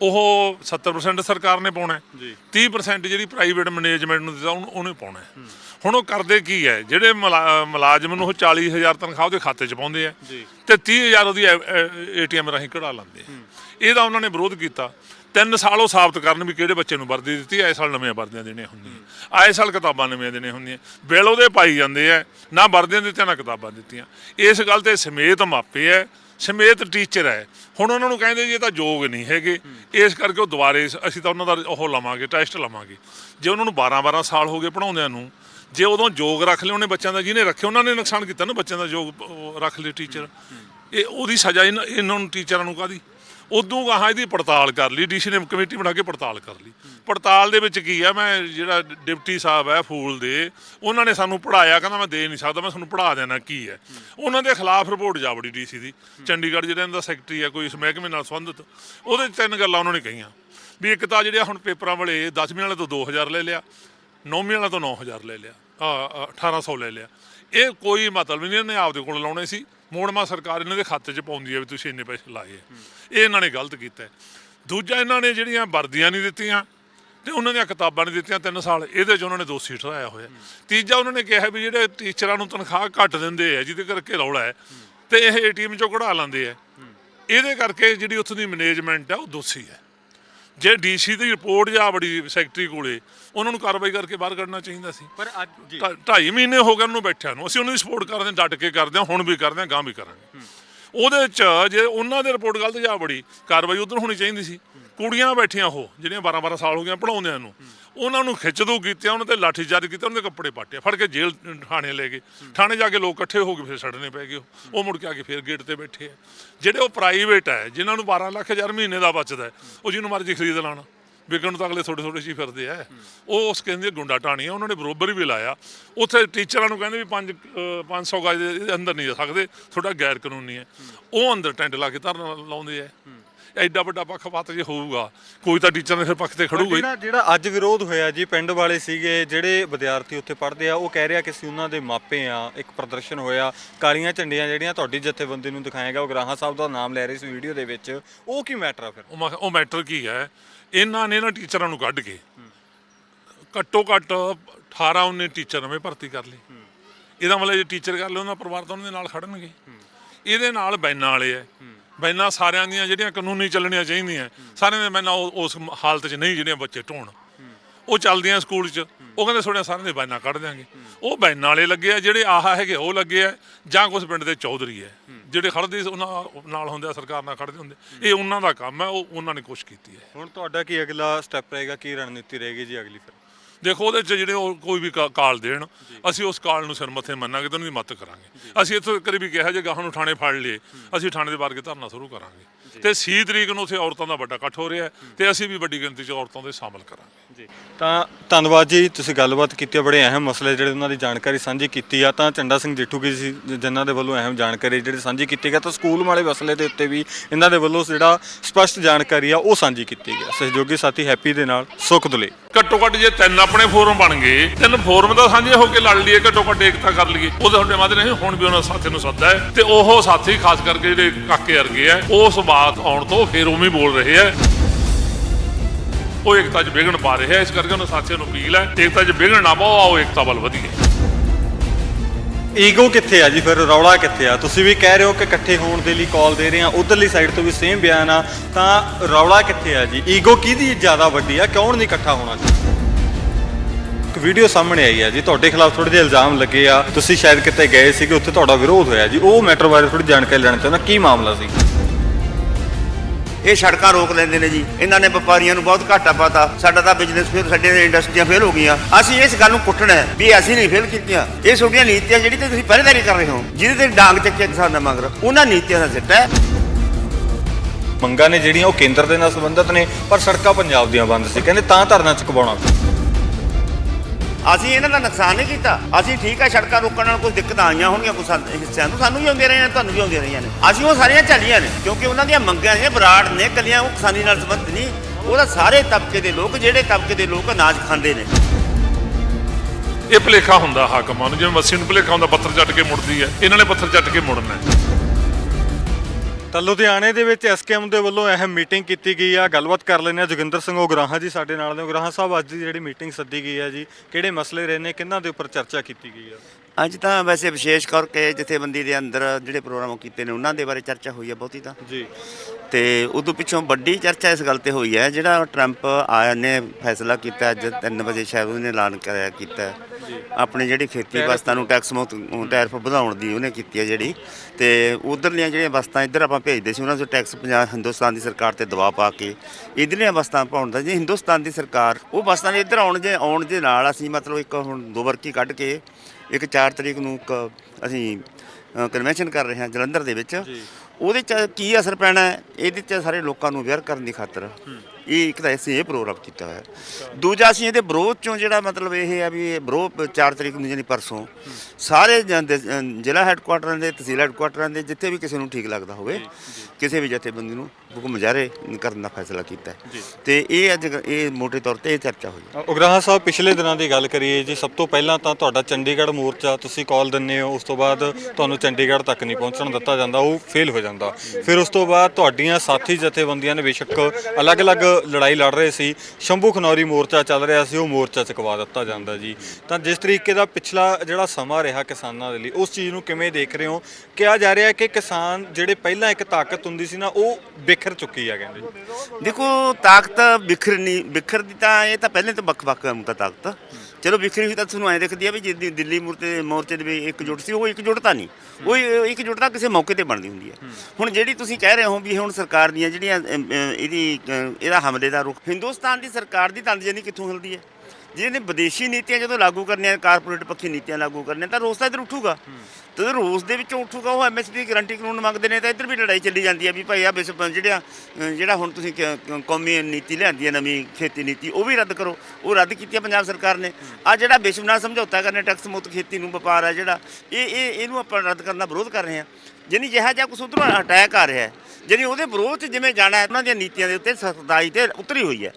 ਉਹ 70% ਸਰਕਾਰ ਨੇ ਪਾਉਣਾ ਹੈ। ਜੀ। 30% ਜਿਹੜੀ ਪ੍ਰਾਈਵੇਟ ਮੈਨੇਜਮੈਂਟ ਨੂੰ ਦਿੱਤਾ ਉਹਨੂੰ ਉਹਨੇ ਪਾਉਣਾ ਹੈ। ਹੁਣ ਉਹ ਕਰਦੇ ਕੀ ਹੈ ਜਿਹੜੇ ਮੁਲਾ- ਮੁਲਾਜ਼ਮ ਨੂੰ ਉਹ 40000 ਤਨਖਾਹ ਉਹਦੇ ਖਾਤੇ 'ਚ ਪਾਉਂਦੇ ਆ ਜੀ। ਤੇ 30000 ਉਹਦੀ ਏਟੀਐਮ ਰਾਹੀਂ ਕਢਾ ਲੈਂਦੇ ਆ ਇਹਦਾ ਉਹਨਾਂ ਨੇ ਵਿਰੋਧ ਕੀਤਾ ਤਿੰਨ ਸਾਲ ਉਹ ਸਾਬਤ ਕਰਨ ਵੀ ਕਿਹੜੇ ਬੱਚੇ ਨੂੰ ਵਰਦੀ ਦਿੱਤੀ ਐ ਸਾਲ ਨਵੀਆਂ ਵਰਦੀਆਂ ਦੇਣੀਆਂ ਹੁੰਦੀਆਂ। ਆਏ ਸਾਲ ਕਿਤਾਬਾਂ ਨਵੀਆਂ ਦੇਣੀਆਂ ਹੁੰਦੀਆਂ। ਬਿੱਲ ਉਹਦੇ ਪਾਈ ਜਾਂਦੇ ਆ, ਨਾ ਵਰਦੀਆਂ ਦਿੱਤੀਆਂ, ਨਾ ਕਿਤਾਬਾਂ ਦਿੱਤੀਆਂ। ਇਸ ਗੱਲ ਤੇ ਸਮੇਤ ਮਾਪੇ ਐ, ਸਮੇਤ ਟੀਚਰ ਹੈ ਹੁਣ ਉਹਨਾਂ ਨੂੰ ਕਹਿੰਦੇ ਜੀ, ਇਹ ਤਾਂ ਯੋਗ ਨਹੀਂ ਹੈਗੇ। ਇਸ ਕਰਕੇ ਉਹ ਦੁਬਾਰੇ ਅਸੀਂ ਤਾਂ ਉਹਨਾਂ ਦਾ ਉਹ ਲਵਾਂਗੇ, ਟੈਸਟ ਲਵਾਂਗੇ। ਜੇ ਉਹਨਾਂ ਨੂੰ 12 12 ਸਾਲ ਹੋ ਗਏ ਪੜਾਉਂਦਿਆਂ ਨੂੰ, ਜੇ ਉਦੋਂ ਯੋਗ ਰੱਖ ਲਿਆ ਉਹਨੇ ਬੱਚਿਆਂ ਦਾ, ਜਿਹਨੇ ਰੱਖੇ ਉਹਨਾਂ ਨੇ ਨੁਕਸਾਨ ਕੀਤਾ ਨਾ ਬੱਚਿਆਂ ਦਾ ਯੋਗ ਰੱਖ ਲਏ ਟੀਚਰ। ਇਹ ਉਹਦੀ ਸਜ਼ਾ ਇਹਨਾਂ ਇਹਨਾਂ ਨੂੰ ਟੀਚਰਾਂ ਨੂੰ ਕਾਦੀ ਉਦੋਂ ਗਾਹਾਂ ਇਹਦੀ ਪੜਤਾਲ ਕਰ ਲਈ, ਡੀਸੀ ਨੇ ਕਮੇਟੀ ਬਣਾ ਕੇ ਪੜਤਾਲ ਕਰ ਲਈ। ਪੜਤਾਲ ਦੇ ਵਿੱਚ ਕੀ ਆ, ਮੈਂ ਜਿਹੜਾ ਡਿਪਟੀ ਸਾਹਿਬ ਹੈ ਫੂਲ ਦੇ, ਉਹਨਾਂ ਨੇ ਸਾਨੂੰ ਪੜਾਇਆ ਕਹਿੰਦਾ ਮੈਂ ਦੇ ਨਹੀਂ ਸਕਦਾ, ਮੈਂ ਤੁਹਾਨੂੰ ਪੜਾ ਦੇਣਾ ਕੀ ਹੈ। ਉਹਨਾਂ ਦੇ ਖਿਲਾਫ ਰਿਪੋਰਟ ਜਾ ਵੜੀ ਡੀਸੀ ਦੀ। ਚੰਡੀਗੜ੍ਹ ਜਿਹੜਾ ਇਹਨਾਂ ਦਾ ਸੈਕਟਰੀ ਹੈ ਕੋਈ ਇਸ ਮਹਿਕਮੇ ਨਾਲ ਸੰਬੰਧਿਤ, ਉਹਦੇ 'ਚ ਤਿੰਨ ਗੱਲਾਂ ਉਹਨਾਂ ਨੇ ਕਹੀਆਂ। ਵੀ ਇੱਕ ਤਾਂ ਜਿਹੜੇ ਹੁਣ ਪੇਪਰਾਂ ਵਾਲੇ 10ਵੀਂ ਵਾਲੇ ਤੋਂ 2000 ਲੈ ਲਿਆ 9ਵੀਂ ਵਾਲਾ ਤੋਂ 9000 ਲੈ ਲਿਆ, ਆ 1800 ਲੈ ਲਿਆ। ਇਹ ਕੋਈ ਮਤਲਬ ਨਹੀਂ, ਇਹਨੇ ਆਪਦੇ ਕੋਲ ਲਾਉਣੇ ਸੀ। ਮੋੜਮਾ ਸਰਕਾਰ ਇਹਨਾਂ ਦੇ ਖਾਤੇ 'ਚ ਪਾਉਂਦੀ ਹੈ ਵੀ ਤੁਸੀਂ ਇੰਨੇ ਪੈਸੇ ਲਾਏ ਆ। ਇਹ ਇਹਨਾਂ ਨੇ ਗਲਤ ਕੀਤਾ ਦੂਜਾ ਇਹਨਾਂ ਨੇ ਜਿਹੜੀਆਂ ਵਰਦੀਆਂ ਨਹੀਂ ਦਿੱਤੀਆਂ ਤੇ ਉਹਨਾਂ ਦੀਆਂ ਕਿਤਾਬਾਂ ਨਹੀਂ ਦਿੱਤੀਆਂ 3 ਸਾਲ, ਇਹਦੇ 'ਚ ਉਹਨਾਂ ਨੇ ਦੋਸ਼ੀ ਠਹਿਰਾਇਆ ਹੋਇਆ ਤੀਜਾ ਉਹਨਾਂ ਨੇ ਕਿਹਾ ਵੀ ਜਿਹੜੇ ਟੀਚਰਾਂ ਨੂੰ ਤਨਖਾਹ ਘੱਟ ਦਿੰਦੇ ਆ, ਜਿਹਦੇ ਕਰਕੇ ਰੌਲਾ ਹੈ, ਤੇ ਇਹ ਏਟੀਐਮ ਚੋਂ ਕਢਾ ਲੈਂਦੇ ਆ। ਇਹਦੇ ਕਰਕੇ ਜਿਹੜੀ ਉੱਥੋਂ ਦੀ ਮੈਨੇਜਮੈਂਟ ਆ ਉਹ ਦੋਸ਼ੀ ਹੈ। ਜੇ ਡੀਸੀ ਦੀ ਰਿਪੋਰਟ ਜਾਂ ਬੜੀ ਸੈਕਟਰੀ ਕੋਲੇ ਉਹਨਾਂ ਨੂੰ ਕਾਰਵਾਈ ਕਰਕੇ ਬਾਹਰ ਕੱਢਣਾ ਚਾਹੀਦਾ ਸੀ। ਪਰ ਅੱਜ ਜੀ। ਢਾ- ਢਾਈ ਮਹੀਨੇ ਹੋ ਗਏ ਉਹਨੂੰ ਬੈਠਿਆਂ ਨੂੰ। ਅਸੀਂ ਉਹਨਾਂ ਦੀ ਸਪੋਰਟ ਕਰਦੇ ਹਾਂ ਡਟ ਕੇ ਕਰਦੇ ਹਾਂ ਹੁਣ ਵੀ ਕਰਦੇ ਹਾਂ ਗਾਂ ਵੀ ਕਰਾਂਗੇ। ਉਹਦੇ ਚ ਜੇ ਉਹਨਾਂ ਦੇ ਰਿਪੋਰਟ ਗਲਤ ਜਾ ਬੜੀ ਕਾਰਵਾਈ ਉਧਰ ਹੋਣੀ ਚਾਹੀਦੀ ਸੀ। ਕੁੜੀਆਂ ਬੈਠੀਆਂ ਉਹ ਜਿਹੜੀਆਂ 12 12 ਸਾਲ ਹੋ ਗਏ ਪੜਾਉਂਦਿਆਂ ਨੂੰ। ਉਹਨਾਂ ਨੂੰ ਖਿੱਚਦੂ ਕੀਤਿਆ ਉਹਨਾਂ ਤੇ ਲਾਠੀ ਚਾਰਜ ਕੀਤਾ ਉਹਨਾਂ ਦੇ ਕੱਪੜੇ ਪਾਟੇ ਫੜ ਕੇ ਜੇਲ੍ਹ ਥਾਣੇ ਲੈ ਗਏ। ਥਾਣੇ ਜਾ ਕੇ ਲੋਕ ਇਕੱਠੇ ਹੋ ਕੇ ਫਿਰ ਛੱਡਣੇ ਪੈ ਗਏ ਉਹ। ਉਹ ਮੁੜ ਕੇ ਆ ਕੇ ਫਿਰ ਗੇਟ ਤੇ ਬੈਠੇ ਆ। ਜਿਹੜੇ ਉਹ ਪ੍ਰਾਈਵੇਟ ਹੈ ਜਿਨ੍ਹਾਂ ਨੂੰ 12 ਲੱਖ ਹਜ਼ਾਰ ਮਹੀਨੇ ਦਾ ਬਚਦਾ ਹੈ, ਉਹ ਜਿਹਨੂੰ ਮਰਜ਼ੀ ਖਰੀਦ ਲਾਣਾ। ਵਿਕਣ ਨੂੰ ਤਾਂ ਅਗਲੇ ਥੋੜੇ ਥੋੜੇ ਜੀ ਫਿਰਦੇ ਆ। ਉਹ ਉਸ ਕਹਿੰਦੇ ਗੁੰਡਾ ਟਾਣੀ ਆ ਉਹਨਾਂ ਨੇ ਬਰੋਬਰ ਵੀ ਲਾਇਆ। ਉੱਥੇ ਟੀਚਰਾਂ ਨੂੰ ਕਹਿੰਦੇ ਵੀ 5 500 ਗਜ ਦੇ ਅੰਦਰ ਨਹੀਂ ਜਾ ਸਕਦੇ ਤੁਹਾਡਾ ਗੈਰ ਕਾਨੂੰਨੀ ਹੈ। ਉਹ ਅੰਦਰ ਟੈਂਟ ਲਾ ਕੇ ਧਰਨਾ ਲਾਉਂਦੇ ਆ। ਐਡਾ ਵੱਡਾ ਪੱਖਪਾਤ ਜੇ ਹੋਊਗਾ ਕੋਈ ਤਾਂ ਟੀਚਰ ਨੇ ਫਿਰ ਪੱਖ ਤੇ ਖੜੂਗਾ ਹੀ। ਜਿਹੜਾ ਜਿਹੜਾ ਅੱਜ ਵਿਰੋਧ ਹੋਇਆ ਜੀ ਪਿੰਡ ਵਾਲੇ ਸੀਗੇ ਜਿਹੜੇ ਵਿਦਿਆਰਥੀ ਉੱਥੇ ਪੜ੍ਹਦੇ ਆ ਉਹ ਕਹਿ ਰਿਹਾ ਕਿ ਅਸੀਂ ਉਹਨਾਂ ਦੇ ਮਾਪੇ ਆ ਇੱਕ ਪ੍ਰਦਰਸ਼ਨ ਹੋਇਆ। ਕਾਲੀਆਂ ਝੰਡੀਆਂ ਜਿਹੜੀਆਂ ਤੁਹਾਡੀ ਜਥੇਬੰਦੀ ਨੂੰ ਦਿਖਾਇਆ ਗਿਆ ਉਹ ਗਰਾਹਾਂ ਸਾਹਿਬ ਦਾ ਨਾਮ ਲੈ ਰਹੇ ਸੀ ਵੀਡੀਓ ਦੇ ਵਿੱਚ। ਉਹ ਕੀ ਮੈਟਰ ਆ ਫਿਰ? ਉਹ ਮੈਂ ਉਹ ਮੈਟਰ ਕੀ ਹੈ? ਇਹਨਾਂ ਨੇ ਨਾ ਟੀਚਰਾਂ ਨੂੰ ਕੱਢ ਕੇ ਘੱਟੋ ਘੱਟ 18 19 ਟੀਚਰ ਨਵੇਂ ਭਰਤੀ ਕਰ ਲਏ। ਇਹਦਾ ਮਤਲਬ ਜੇ ਟੀਚਰ ਕਰ ਲਏ ਉਹਨਾਂ ਦਾ ਪਰਿਵਾਰ ਤਾਂ ਉਹਨਾਂ ਦੇ ਨਾਲ ਖੜਨਗੇ। ਇਹਦੇ ਨਾਲ ਬੈਨਾਂ ਵਾਲੇ ਐ ਬੈਨਾਂ ਸਾਰਿਆਂ ਦੀਆਂ ਜਿਹੜੀਆਂ ਕਾਨੂੰਨੀ ਚੱਲਣੀਆਂ ਚਾਹੀਦੀਆਂ, ਸਾਰਿਆਂ ਦੇ ਬੈਨਾਂ ਉਹ- ਉਸ ਹਾਲਤ 'ਚ ਨਹੀਂ ਜਿਹੜੀਆਂ ਬੱਚੇ ਢੋਣ। ਉਹ ਚੱਲਦੀਆਂ ਸਕੂਲ 'ਚ, ਉਹ ਕਹਿੰਦੇ ਥੋੜ੍ਹੀਆਂ ਸਾਰਿਆਂ ਦੇ ਬੈਨਾਂ ਕੱਢ ਦਿਆਂਗੇ। ਉਹ ਬੈਨਾਂ ਵਾਲੇ ਲੱਗੇ ਆ, ਜਿਹੜੇ ਆਹ ਹੈਗੇ ਉਹ ਲੱਗੇ ਆ, ਜਾਂ ਕੁਝ ਪਿੰਡ ਦੇ ਚੌਧਰੀ ਹੈ ਜਿਹੜੇ ਖੜਦੇ ਸੀ, ਉਹਨਾਂ ਨਾਲ ਹੁੰਦੇ ਆ, ਸਰਕਾਰ ਨਾਲ ਖੜਦੇ ਹੁੰਦੇ। ਇਹ ਉਹਨਾਂ ਦਾ ਕੰਮ ਹੈ ਉਹ ਉਹਨਾਂ ਨੇ ਕੁਛ ਕੀਤੀ ਹੈ ਹੁਣ ਤੁਹਾਡਾ ਕੀ ਅਗਲਾ ਸਟੈਪ ਰਹੇਗਾ, ਕੀ ਰਣਨੀਤੀ ਰਹੇਗੀ ਜੀ ਅਗਲੀ ਫਿਰ? ਦੇਖੋ, ਉਹਦੇ ਚ ਜਿਹੜੇ ਉਹ ਕੋਈ ਵੀ ਕਾ- ਕਾਲ ਦੇਣ, ਅਸੀਂ ਉਸ ਕਾਲ ਨੂੰ ਸਿਰ ਮੱਥੇ ਮੰਨਾਂਗੇ ਤੇ ਉਹਨਾਂ ਦੀ ਮਦਦ ਕਰਾਂਗੇ। ਅਸੀਂ ਇੱਥੋਂ ਕਰੀ ਵੀ ਕਿਹਾ ਜੇ ਗਾਹਾਂ ਨੂੰ ਥਾਣੇ ਫੜ ਲਏ, ਅਸੀਂ ਥਾਣੇ ਦੇ ਬਾਹਰ ਕੇ ਧਰਨਾ ਸ਼ੁਰੂ ਕਰਾਂਗੇ। ਤੇ 6 ਤਰੀਕ ਨੂੰ ਉੱਥੇ ਔਰਤਾਂ ਦਾ ਵੱਡਾ ਇਕੱਠ ਹੋ ਰਿਹਾ ਹੈ ਤੇ ਅਸੀਂ ਵੀ ਵੱਡੀ ਗਿਣਤੀ 'ਚ ਔਰਤਾਂ ਦੇ ਸ਼ਾਮਲ ਕਰਾਂਗੇ। ਜੀ। ਤਾਂ ਧੰਨਵਾਦ ਜੀ ਤੁਸੀਂ ਗੱਲਬਾਤ ਕੀਤੀ ਹੈ ਬੜੇ ਅਹਿਮ ਮਸਲੇ ਜਿਹੜੇ ਉਹਨਾਂ ਦੀ ਜਾਣਕਾਰੀ ਸਾਂਝੀ ਕੀਤੀ ਆ। ਤਾਂ ਚੰਡਾ ਸਿੰਘ ਜੇਠੂ ਜੀ ਸੀ ਜਿਨ੍ਹਾਂ ਦੇ ਵੱਲੋਂ ਅਹਿਮ ਜਾਣਕਾਰੀ ਜਿਹੜੀ ਸਾਂਝੀ ਕੀਤੀ ਗਿਆ ਤਾਂ ਸਕੂਲ ਵਾਲੇ ਮਸਲੇ ਦੇ ਉੱਤੇ ਵੀ ਇਹਨਾਂ ਦੇ ਵੱਲੋਂ ਜਿਹੜਾ ਸਪਸ਼ਟ ਜਾਣਕਾਰੀ ਆ ਉਹ ਸਾਂਝੀ ਕੀਤੀ ਗਿਆ ਸਹਿਯੋਗੀ ਸਾਥੀ ਹੈਪੀ ਦੇ ਨਾਲ ਸੁਖ ਦੁਲੇ ਘੱਟੋ ਘੱਟ ਜੇ ਤਿੰਨ ਆਪਣੇ ਫੋਰਮ ਬਣ ਗਏ ਤਿੰਨ ਫੋਰਮ ਦਾ ਸਾਂਝੇ ਹੋ ਕੇ ਲੜ ਲਈਏ ਘੱਟੋ ਘੱਟ ਏਕਤਾ ਕਰ ਲਈਏ। ਉਹਦੇ ਤੁਹਾਡੇ ਮਾਦੇ ਨਹੀਂ ਹੁਣ ਵੀ ਉਹਨਾਂ ਸਾਥੀ ਨੂੰ ਸੱਦਾ ਹੈ। ਤੇ ਉਹ ਸਾਥੀ ਖਾਸ ਕਰਕੇ ਜਿਹੜੇ ਕਾਕੇ ਵਰਗੇ ਆ ਉਸ ਬਾਤ ਆਉਣ ਤੋਂ ਫਿਰ ਉਵੇਂ ਬੋਲ ਰਹੇ ਆ। ਉਹ ਏਕਤਾ 'ਚ ਵਿਘਨ ਪਾ ਰਹੇ ਇਸ ਕਰਕੇ ਉਹਨਾਂ ਸਾਥੀਆਂ ਨੂੰ ਅਪੀਲ ਹੈ, ਏਕਤਾ 'ਚ ਵਿਘਨ ਨਾ ਪਾਓ, ਆਓ ਏਕਤਾ ਵੱਲ ਵਧੀਏ। ਈਗੋ ਕਿੱਥੇ ਆ ਜੀ ਫਿਰ? ਰੌਲਾ ਕਿੱਥੇ ਆ? ਤੁਸੀਂ ਵੀ ਕਹਿ ਰਹੇ ਹੋ ਕਿ ਇਕੱਠੇ ਹੋਣ ਦੇ ਲਈ ਕਾਲ ਦੇ ਰਹੇ ਆ, ਉਧਰਲੀ ਸਾਈਡ ਤੋਂ ਵੀ ਸੇਮ ਬਿਆਨ ਆ। ਤਾਂ ਰੌਲਾ ਕਿੱਥੇ ਆ ਜੀ? ਈਗੋ ਕਿਹਦੀ ਜ਼ਿਆਦਾ ਵੱਡੀ ਆ? ਕਿਉਂ ਨਹੀਂ ਇਕੱਠਾ ਹੋਣਾ ਇੱਕ ਵੀਡੀਓ ਸਾਹਮਣੇ ਆਈ ਆ ਜੀ, ਤੁਹਾਡੇ ਖਿਲਾਫ ਥੋੜੇ ਜਿਹੇ ਇਲਜ਼ਾਮ ਲੱਗੇ ਆ। ਤੁਸੀਂ ਸ਼ਾਇਦ ਕਿਤੇ ਗਏ ਸੀਗੇ, ਉੱਥੇ ਤੁਹਾਡਾ ਵਿਰੋਧ ਹੋਇਆ ਜੀ। ਉਹ ਮੈਟਰ ਬਾਰੇ ਥੋੜੀ ਜਾਣਕਾਰੀ ਲੈਣਾ ਚਾਹੁੰਦਾ, ਕੀ ਮਾਮਲਾ ਸੀ? ਇਹ ਸੜਕਾਂ ਰੋਕ ਲੈਂਦੇ ਨੇ ਜੀ। ਇਹਨਾਂ ਨੇ ਵਪਾਰੀਆਂ ਨੂੰ ਬਹੁਤ ਘਾਟਾ ਪਾਤਾ। ਸਾਡਾ ਤਾਂ ਬਿਜ਼ਨਸ ਫੇਲ ਸਾਡੇ ਇੰਡਸਟਰੀਆਂ ਫੇਲ ਹੋ ਗਈਆਂ। ਅਸੀਂ ਇਸ ਗੱਲ ਨੂੰ ਕੁੱਟਣਾ ਹੈ ਵੀ ਅਸੀਂ ਨਹੀਂ ਫੇਲ ਕੀਤੀਆਂ। ਇਹ ਤੁਹਾਡੀਆਂ ਨੀਤੀਆਂ ਜਿਹੜੀ ਤੇ ਤੁਸੀਂ ਪਹਿਰੇਦਾਰੀ ਕਰ ਰਹੇ ਹੋ, ਜਿਹਦੇ ਤੇ ਡਾਂਗ ਚੱਕਿਆ ਕਿਸਾਨ ਦਾ ਮਗਰ। ਉਹਨਾਂ ਨੀਤੀਆਂ ਦਾ ਸਿੱਟਾ ਹੈ। ਮੰਗਾਂ ਨੇ ਜਿਹੜੀਆਂ ਉਹ ਕੇਂਦਰ ਦੇ ਨਾਲ ਸੰਬੰਧਿਤ ਨੇ, ਪਰ ਸੜਕਾਂ ਪੰਜਾਬ ਦੀਆਂ ਬੰਦ ਸੀ। ਕਹਿੰਦੇ ਤਾਂ ਧਰਨਾ ਚੁਕਵਾਉਣਾ ਅਸੀਂ ਇਹਨਾਂ ਦਾ ਨੁਕਸਾਨ ਨਹੀਂ ਕੀਤਾ। ਅਸੀਂ ਠੀਕ ਹੈ ਸੜਕਾਂ ਰੋਕਣ ਨਾਲ ਕੋਈ ਦਿੱਕਤਾਂ ਆਈਆਂ ਹੋਣਗੀਆਂ ਕੁਝ ਹਿੱਸਿਆਂ ਨੂੰ। ਸਾਨੂੰ ਵੀ ਆਉਂਦੀਆਂ ਰਹੀਆਂ ਤੁਹਾਨੂੰ ਵੀ ਆਉਂਦੀਆਂ ਰਹੀਆਂ ਨੇ। ਅਸੀਂ ਉਹ ਸਾਰੀਆਂ ਝੱਲੀਆਂ ਨੇ, ਕਿਉਂਕਿ ਉਹਨਾਂ ਦੀਆਂ ਮੰਗਾਂ ਨੇ ਬਰਾੜ ਨੇ ਕੱਲੀਆਂ ਉਹ ਕਿਸਾਨੀ ਨਾਲ ਸੰਬੰਧਿਤ ਨਹੀਂ। ਉਹਦਾ ਸਾਰੇ ਤਬਕੇ ਦੇ ਲੋਕ, ਜਿਹੜੇ ਤਬਕੇ ਦੇ ਲੋਕ ਅਨਾਜ ਖਾਂਦੇ ਨੇ। ਇਹ ਭੁਲੇਖਾ ਹੁੰਦਾ ਹਾਕਮਾਂ ਨੂੰ, ਜਿਵੇਂ ਮੱਸੀ ਨੂੰ ਭੁਲੇਖਾ ਹੁੰਦਾ, ਪੱਥਰ ਚੱਟ ਕੇ ਮੁੜਦੀ ਹੈ। ਇਹਨਾਂ ਨੇ ਪੱਥਰ ਚੱਟ ਕੇ ਮੁੜਨਾ ਹੈ। ਤਾਂ ਲੁਧਿਆਣੇ ਦੇ ਵਿੱਚ ਐਸਕੇਐਮ ਦੇ ਵੱਲੋਂ ਅਹਿਮ ਮੀਟਿੰਗ ਕੀਤੀ ਗਈ ਆ। ਗੱਲਬਾਤ ਕਰ ਲੈਂਦੇ ਆ ਜੋਗਿੰਦਰ ਸਿੰਘ ਉਗਰਾਹਾਂ ਜੀ ਸਾਡੇ ਨਾਲ ਨੇ। ਉਗਰਾਹਾਂ ਸਾਹਿਬ, ਅੱਜ ਦੀ ਜਿਹੜੀ ਮੀਟਿੰਗ ਸੱਦੀ ਗਈ ਆ ਜੀ, ਕਿਹੜੇ ਮਸਲੇ ਰਹੇ ਨੇ, ਕਿਹਨਾਂ ਦੇ ਉੱਪਰ ਚਰਚਾ ਕੀਤੀ ਗਈ ਆ? ਅੱਜ ਤਾਂ ਵੈਸੇ ਵਿਸ਼ੇਸ਼ ਕਰਕੇ ਜਥੇਬੰਦੀ ਦੇ ਅੰਦਰ ਜਿਹੜੇ ਪ੍ਰੋਗਰਾਮ ਕੀਤੇ ਨੇ ਉਹਨਾਂ ਦੇ ਬਾਰੇ ਚਰਚਾ ਹੋਈ ਹੈ ਬਹੁਤੀ ਤਾਂ। ਜੀ। ਤੇ ਉਦੋਂ ਪਿੱਛੋਂ ਵੱਡੀ ਚਰਚਾ ਇਸ ਗੱਲ ਤੇ ਹੋਈ ਹੈ ਜਿਹੜਾ ਟਰੰਪ ਆਇਆ ਨੇ ਫੈਸਲਾ ਕੀਤਾ ਅੱਜ 3 ਵਜੇ ਸ਼ਾਇਦ ਉਹਨੇ ਐਲਾਨ ਕਰਿਆ ਕੀਤਾ। ਆਪਣੀ ਜਿਹੜੀ ਖੇਤੀ ਵਸਤਾਂ ਨੂੰ ਟੈਕਸ ਮੁਕਤ ਟੈਰਿਫ ਵਧਾਉਣ ਦੀ ਉਹਨੇ ਕੀਤੀ ਹੈ ਜਿਹੜੀ। ਤੇ ਉਧਰਲੀਆਂ ਜਿਹੜੀਆਂ ਵਸਤਾਂ ਇੱਧਰ ਆਪਾਂ ਭੇਜਦੇ ਸੀ ਉਹਨਾਂ ਤੋਂ ਟੈਕਸ ਪੰਜਾਬ ਹਿੰਦੁਸਤਾਨ ਦੀ ਸਰਕਾਰ ਤੇ ਦਬਾਅ ਪਾ ਕੇ ਇਧਰਲੀਆਂ ਵਸਤਾਂ ਪਾਉਣ ਦਾ ਜੇ ਹਿੰਦੁਸਤਾਨ ਦੀ ਸਰਕਾਰ ਉਹ ਵਸਤਾਂ ਦੇ ਇੱਧਰ ਆਉਣ ਜੇ ਆਉਣ ਦੇ ਨਾਲ ਅਸੀਂ ਮਤਲਬ ਇੱਕ ਹੁਣ ਦੋ ਵਰਕੀ ਕੱਢ ਕੇ ਇੱਕ 4 ਤਰੀਕ ਨੂੰ ਇੱਕ ਅਸੀਂ ਕਨਵੈਨਸ਼ਨ ਕਰ ਰਹੇ ਹਾਂ ਜਲੰਧਰ ਦੇ ਵਿੱਚ। ਉਹਦੇ ਚ ਕੀ ਅਸਰ ਪੈਣਾ ਹੈ? ਇਹਦੇ ਚ ਸਾਰੇ ਲੋਕਾਂ ਨੂੰ ਅਵੇਅਰ ਕਰਨ ਦੀ ਖਾਤਰ ਇਹ ਇੱਕ ਤਾਂ ਅਸੀਂ ਇਹ ਪ੍ਰੋਗਰਾਮ ਕੀਤਾ ਹੋਇਆ। ਦੂਜਾ ਅਸੀਂ ਇਹਦੇ ਵਿਰੋਧ ਚੋਂ ਜਿਹੜਾ ਮਤਲਬ ਇਹ ਆ ਵੀ ਇਹ ਵਿਰੋਧ 4 ਤਰੀਕ ਨੂੰ ਜਾਨੀ ਪਰਸੋਂ ਸਾਰੇ ਜ਼ਿਲ੍ਹਾ ਹੈੱਡਕੁਆਟਰਾਂ ਦੇ ਤਹਿਸੀਲ ਹੈੱਡਕੁਆਟਰਾਂ ਦੇ ਜਿੱਥੇ ਵੀ ਕਿਸੇ ਨੂੰ ਠੀਕ ਲੱਗਦਾ ਹੋਵੇ ਕਿਸੇ ਵੀ ਜਥੇਬੰਦੀ ਨੂੰ ਹੁਕਮ ਜਾਰੇ ਕਰਨ ਦਾ ਫੈਸਲਾ ਕੀਤਾ ਹੈ। ਤੇ ਇਹ ਅੱਜ ਇਹ ਮੋٹے ਤੌਰ ਤੇ ਇਹ ਚਰਚਾ ਹੋਈ ਉਗਰਾਹਾਂ ਸਾਹਿਬ ਪਿਛਲੇ ਦਿਨਾਂ ਦੀ ਗੱਲ ਕਰੀਏ ਜੀ ਸਭ ਤੋਂ ਪਹਿਲਾਂ ਤਾਂ ਤੁਹਾਡਾ ਚੰਡੀਗੜ੍ਹ ਮੋਰਚਾ ਤੁਸੀਂ ਕਾਲ ਦਿੰਦੇ ਹੋ ਉਸ ਤੋਂ ਬਾਅਦ ਤੁਹਾਨੂੰ ਚੰਡੀਗੜ੍ਹ ਤੱਕ ਨਹੀਂ ਪਹੁੰਚਣ ਦਿੱਤਾ ਜਾਂਦਾ ਉਹ ਫੇਲ ਹੋ ਜਾਂਦਾ। ਫਿਰ ਉਸ ਤੋਂ ਬਾਅਦ ਤੁਹਾਡੀਆਂ ਸਾਥੀ ਜਥੇਬੰਦੀਆਂ ਨੇ ਬੇਸ਼ੱਕ ਅਲੱਗ-ਅਲੱਗ ਲੜਾਈ ਲੜ ਰਹੇ ਸੀ ਸ਼ੰਭੂ ਖਨੌਰੀ ਮੋਰਚਾ ਚੱਲ ਰਿਹਾ ਸੀ ਉਹ ਮੋਰਚਾ ਚੁਕਵਾ ਦਿੱਤਾ ਜਾਂਦਾ ਜੀ। ਤਾਂ ਜਿਸ ਤਰੀਕੇ ਦਾ ਪਿਛਲਾ ਜਿਹੜਾ ਸਮਾਂ ਰਿਹਾ ਕਿਸਾਨਾਂ ਦੇ ਲਈ ਉਸ ਚੀਜ਼ ਨੂੰ ਕਿਵੇਂ ਦੇਖ ਰਹੇ ਹੋ? ਕਿਹਾ ਜਾ ਰਿਹਾ ਕਿ ਕਿਸਾਨ ਜਿਹੜੇ ਪਹਿਲਾਂ ਇੱਕ ਤਾਕਤ ਹੁੰਦੀ ਸੀ ਨਾ ਉਹ ਬਿਖਰ ਚੁੱਕੀ ਆ ਕਹਿੰਦੇ ਦੇਖੋ ਤਾਕਤ ਬਿਖਰਨੀ ਬਿਖਰਦੀ ਤਾਂ ਇਹ ਤਾਂ ਪਹਿਲੇ ਤੋਂ ਵੱਖ-ਵੱਖ ਮੁਕਾ ਤਾਕਤ। ਚਲੋ ਬਿਖਰੀ ਹੋਈ ਤਾਂ ਤੁਹਾਨੂੰ ਐ ਦਿਖਦੀ ਆ ਵੀ ਜਿੱਦੀ ਦਿੱਲੀ ਮੂਰਤੇ ਮੋਰਚੇ ਦੇ ਵੀ ਇਕਜੁੱਟ ਸੀ ਉਹ ਇਕਜੁੱਟਤਾ ਨਹੀਂ। ਉਹ ਇਕਜੁੱਟਤਾ ਕਿਸੇ ਮੌਕੇ ਤੇ ਬਣਦੀ ਹੁੰਦੀ ਹੈ। ਹੁਣ ਜਿਹੜੀ ਤੁਸੀਂ ਕਹਿ ਰਹੇ ਹੋ ਵੀ ਹੁਣ ਸਰਕਾਰ ਦੀਆਂ ਜਿਹੜੀਆਂ ਅਮ, ਅਮ, ਇਹਦੀ ਅਮ, ਇਹਦਾ ਹਮਲੇ ਦਾ ਰੁਖ ਹਿੰਦੁਸਤਾਨ ਦੀ ਸਰਕਾਰ ਦੀ ਤੰਦਜਨੀ ਕਿੱਥੋਂ ਹਿਲਦੀ ਹੈ? ਜਿਹਨੇ ਵਿਦੇਸ਼ੀ ਨੀਤੀਆਂ ਜਦੋਂ ਲਾਗੂ ਕਰਨੀਆਂ, ਕਾਰਪੋਰੇਟ ਪੱਖੀ ਨੀਤੀਆਂ ਲਾਗੂ ਕਰਨੀਆਂ, ਤਾਂ ਰੋਸ ਤਾਂ ਇੱਧਰ ਉੱਠੂਗਾ। ਤੇ ਰੋਸ ਦੇ ਵਿੱਚੋਂ ਉੱਠੂਗਾ, ਉਹ ਐਮਐਸਪੀ ਗਰੰਟੀ ਕਾਨੂੰਨ ਮੰਗਦੇ ਨੇ, ਤਾਂ ਇੱਧਰ ਵੀ ਲੜਾਈ ਚੱਲੀ ਜਾਂਦੀ ਹੈ ਵੀ ਭਾਈ ਆ ਵਿਸ਼ਵ ਜਿਹੜਿਆ ਜਿਹੜਾ ਹੁਣ ਤੁਸੀਂ ਕੌਮੀ ਨੀਤੀ ਲਿਆਂਦੀ ਹੈ ਨਵੀਂ ਖੇਤੀ ਨੀਤੀ, ਉਹ ਵੀ ਰੱਦ ਕਰੋ। ਉਹ ਰੱਦ ਕੀਤੀ ਹੈ ਪੰਜਾਬ ਸਰਕਾਰ ਨੇ। ਆ ਜਿਹੜਾ ਵਿਸ਼ਵ ਨਾਲ ਸਮਝੌਤਾ ਕਰਨੇ, ਟੈਕਸ ਮੁਕਤ ਖੇਤੀ ਨੂੰ ਵਪਾਰ ਹੈ ਜਿਹੜਾ, ਇਹ ਇਹ ਇਹਨੂੰ ਆਪਾਂ ਰੱਦ ਕਰਨ ਦਾ ਵਿਰੋਧ ਕਰ ਰਹੇ ਹਾਂ। ਜਾਨੀ ਜਿਹਾ ਜਿਹਾ ਕੁਛ ਉਧਰੋਂ ਅਟੈਕ ਆ ਰਿਹਾ ਹੈ ਜਾਨੀ ਉਹਦੇ ਵਿਰੋਧ 'ਚ ਜਿਵੇਂ ਜਾਣਾ ਹੈ, ਉਹਨਾਂ ਦੀਆਂ ਨੀਤੀਆਂ ਦੇ ਉੱਤੇ ਸਖਤਾਈ ਤੇ ਉਤਰੀ ਹੋਈ ਹੈ।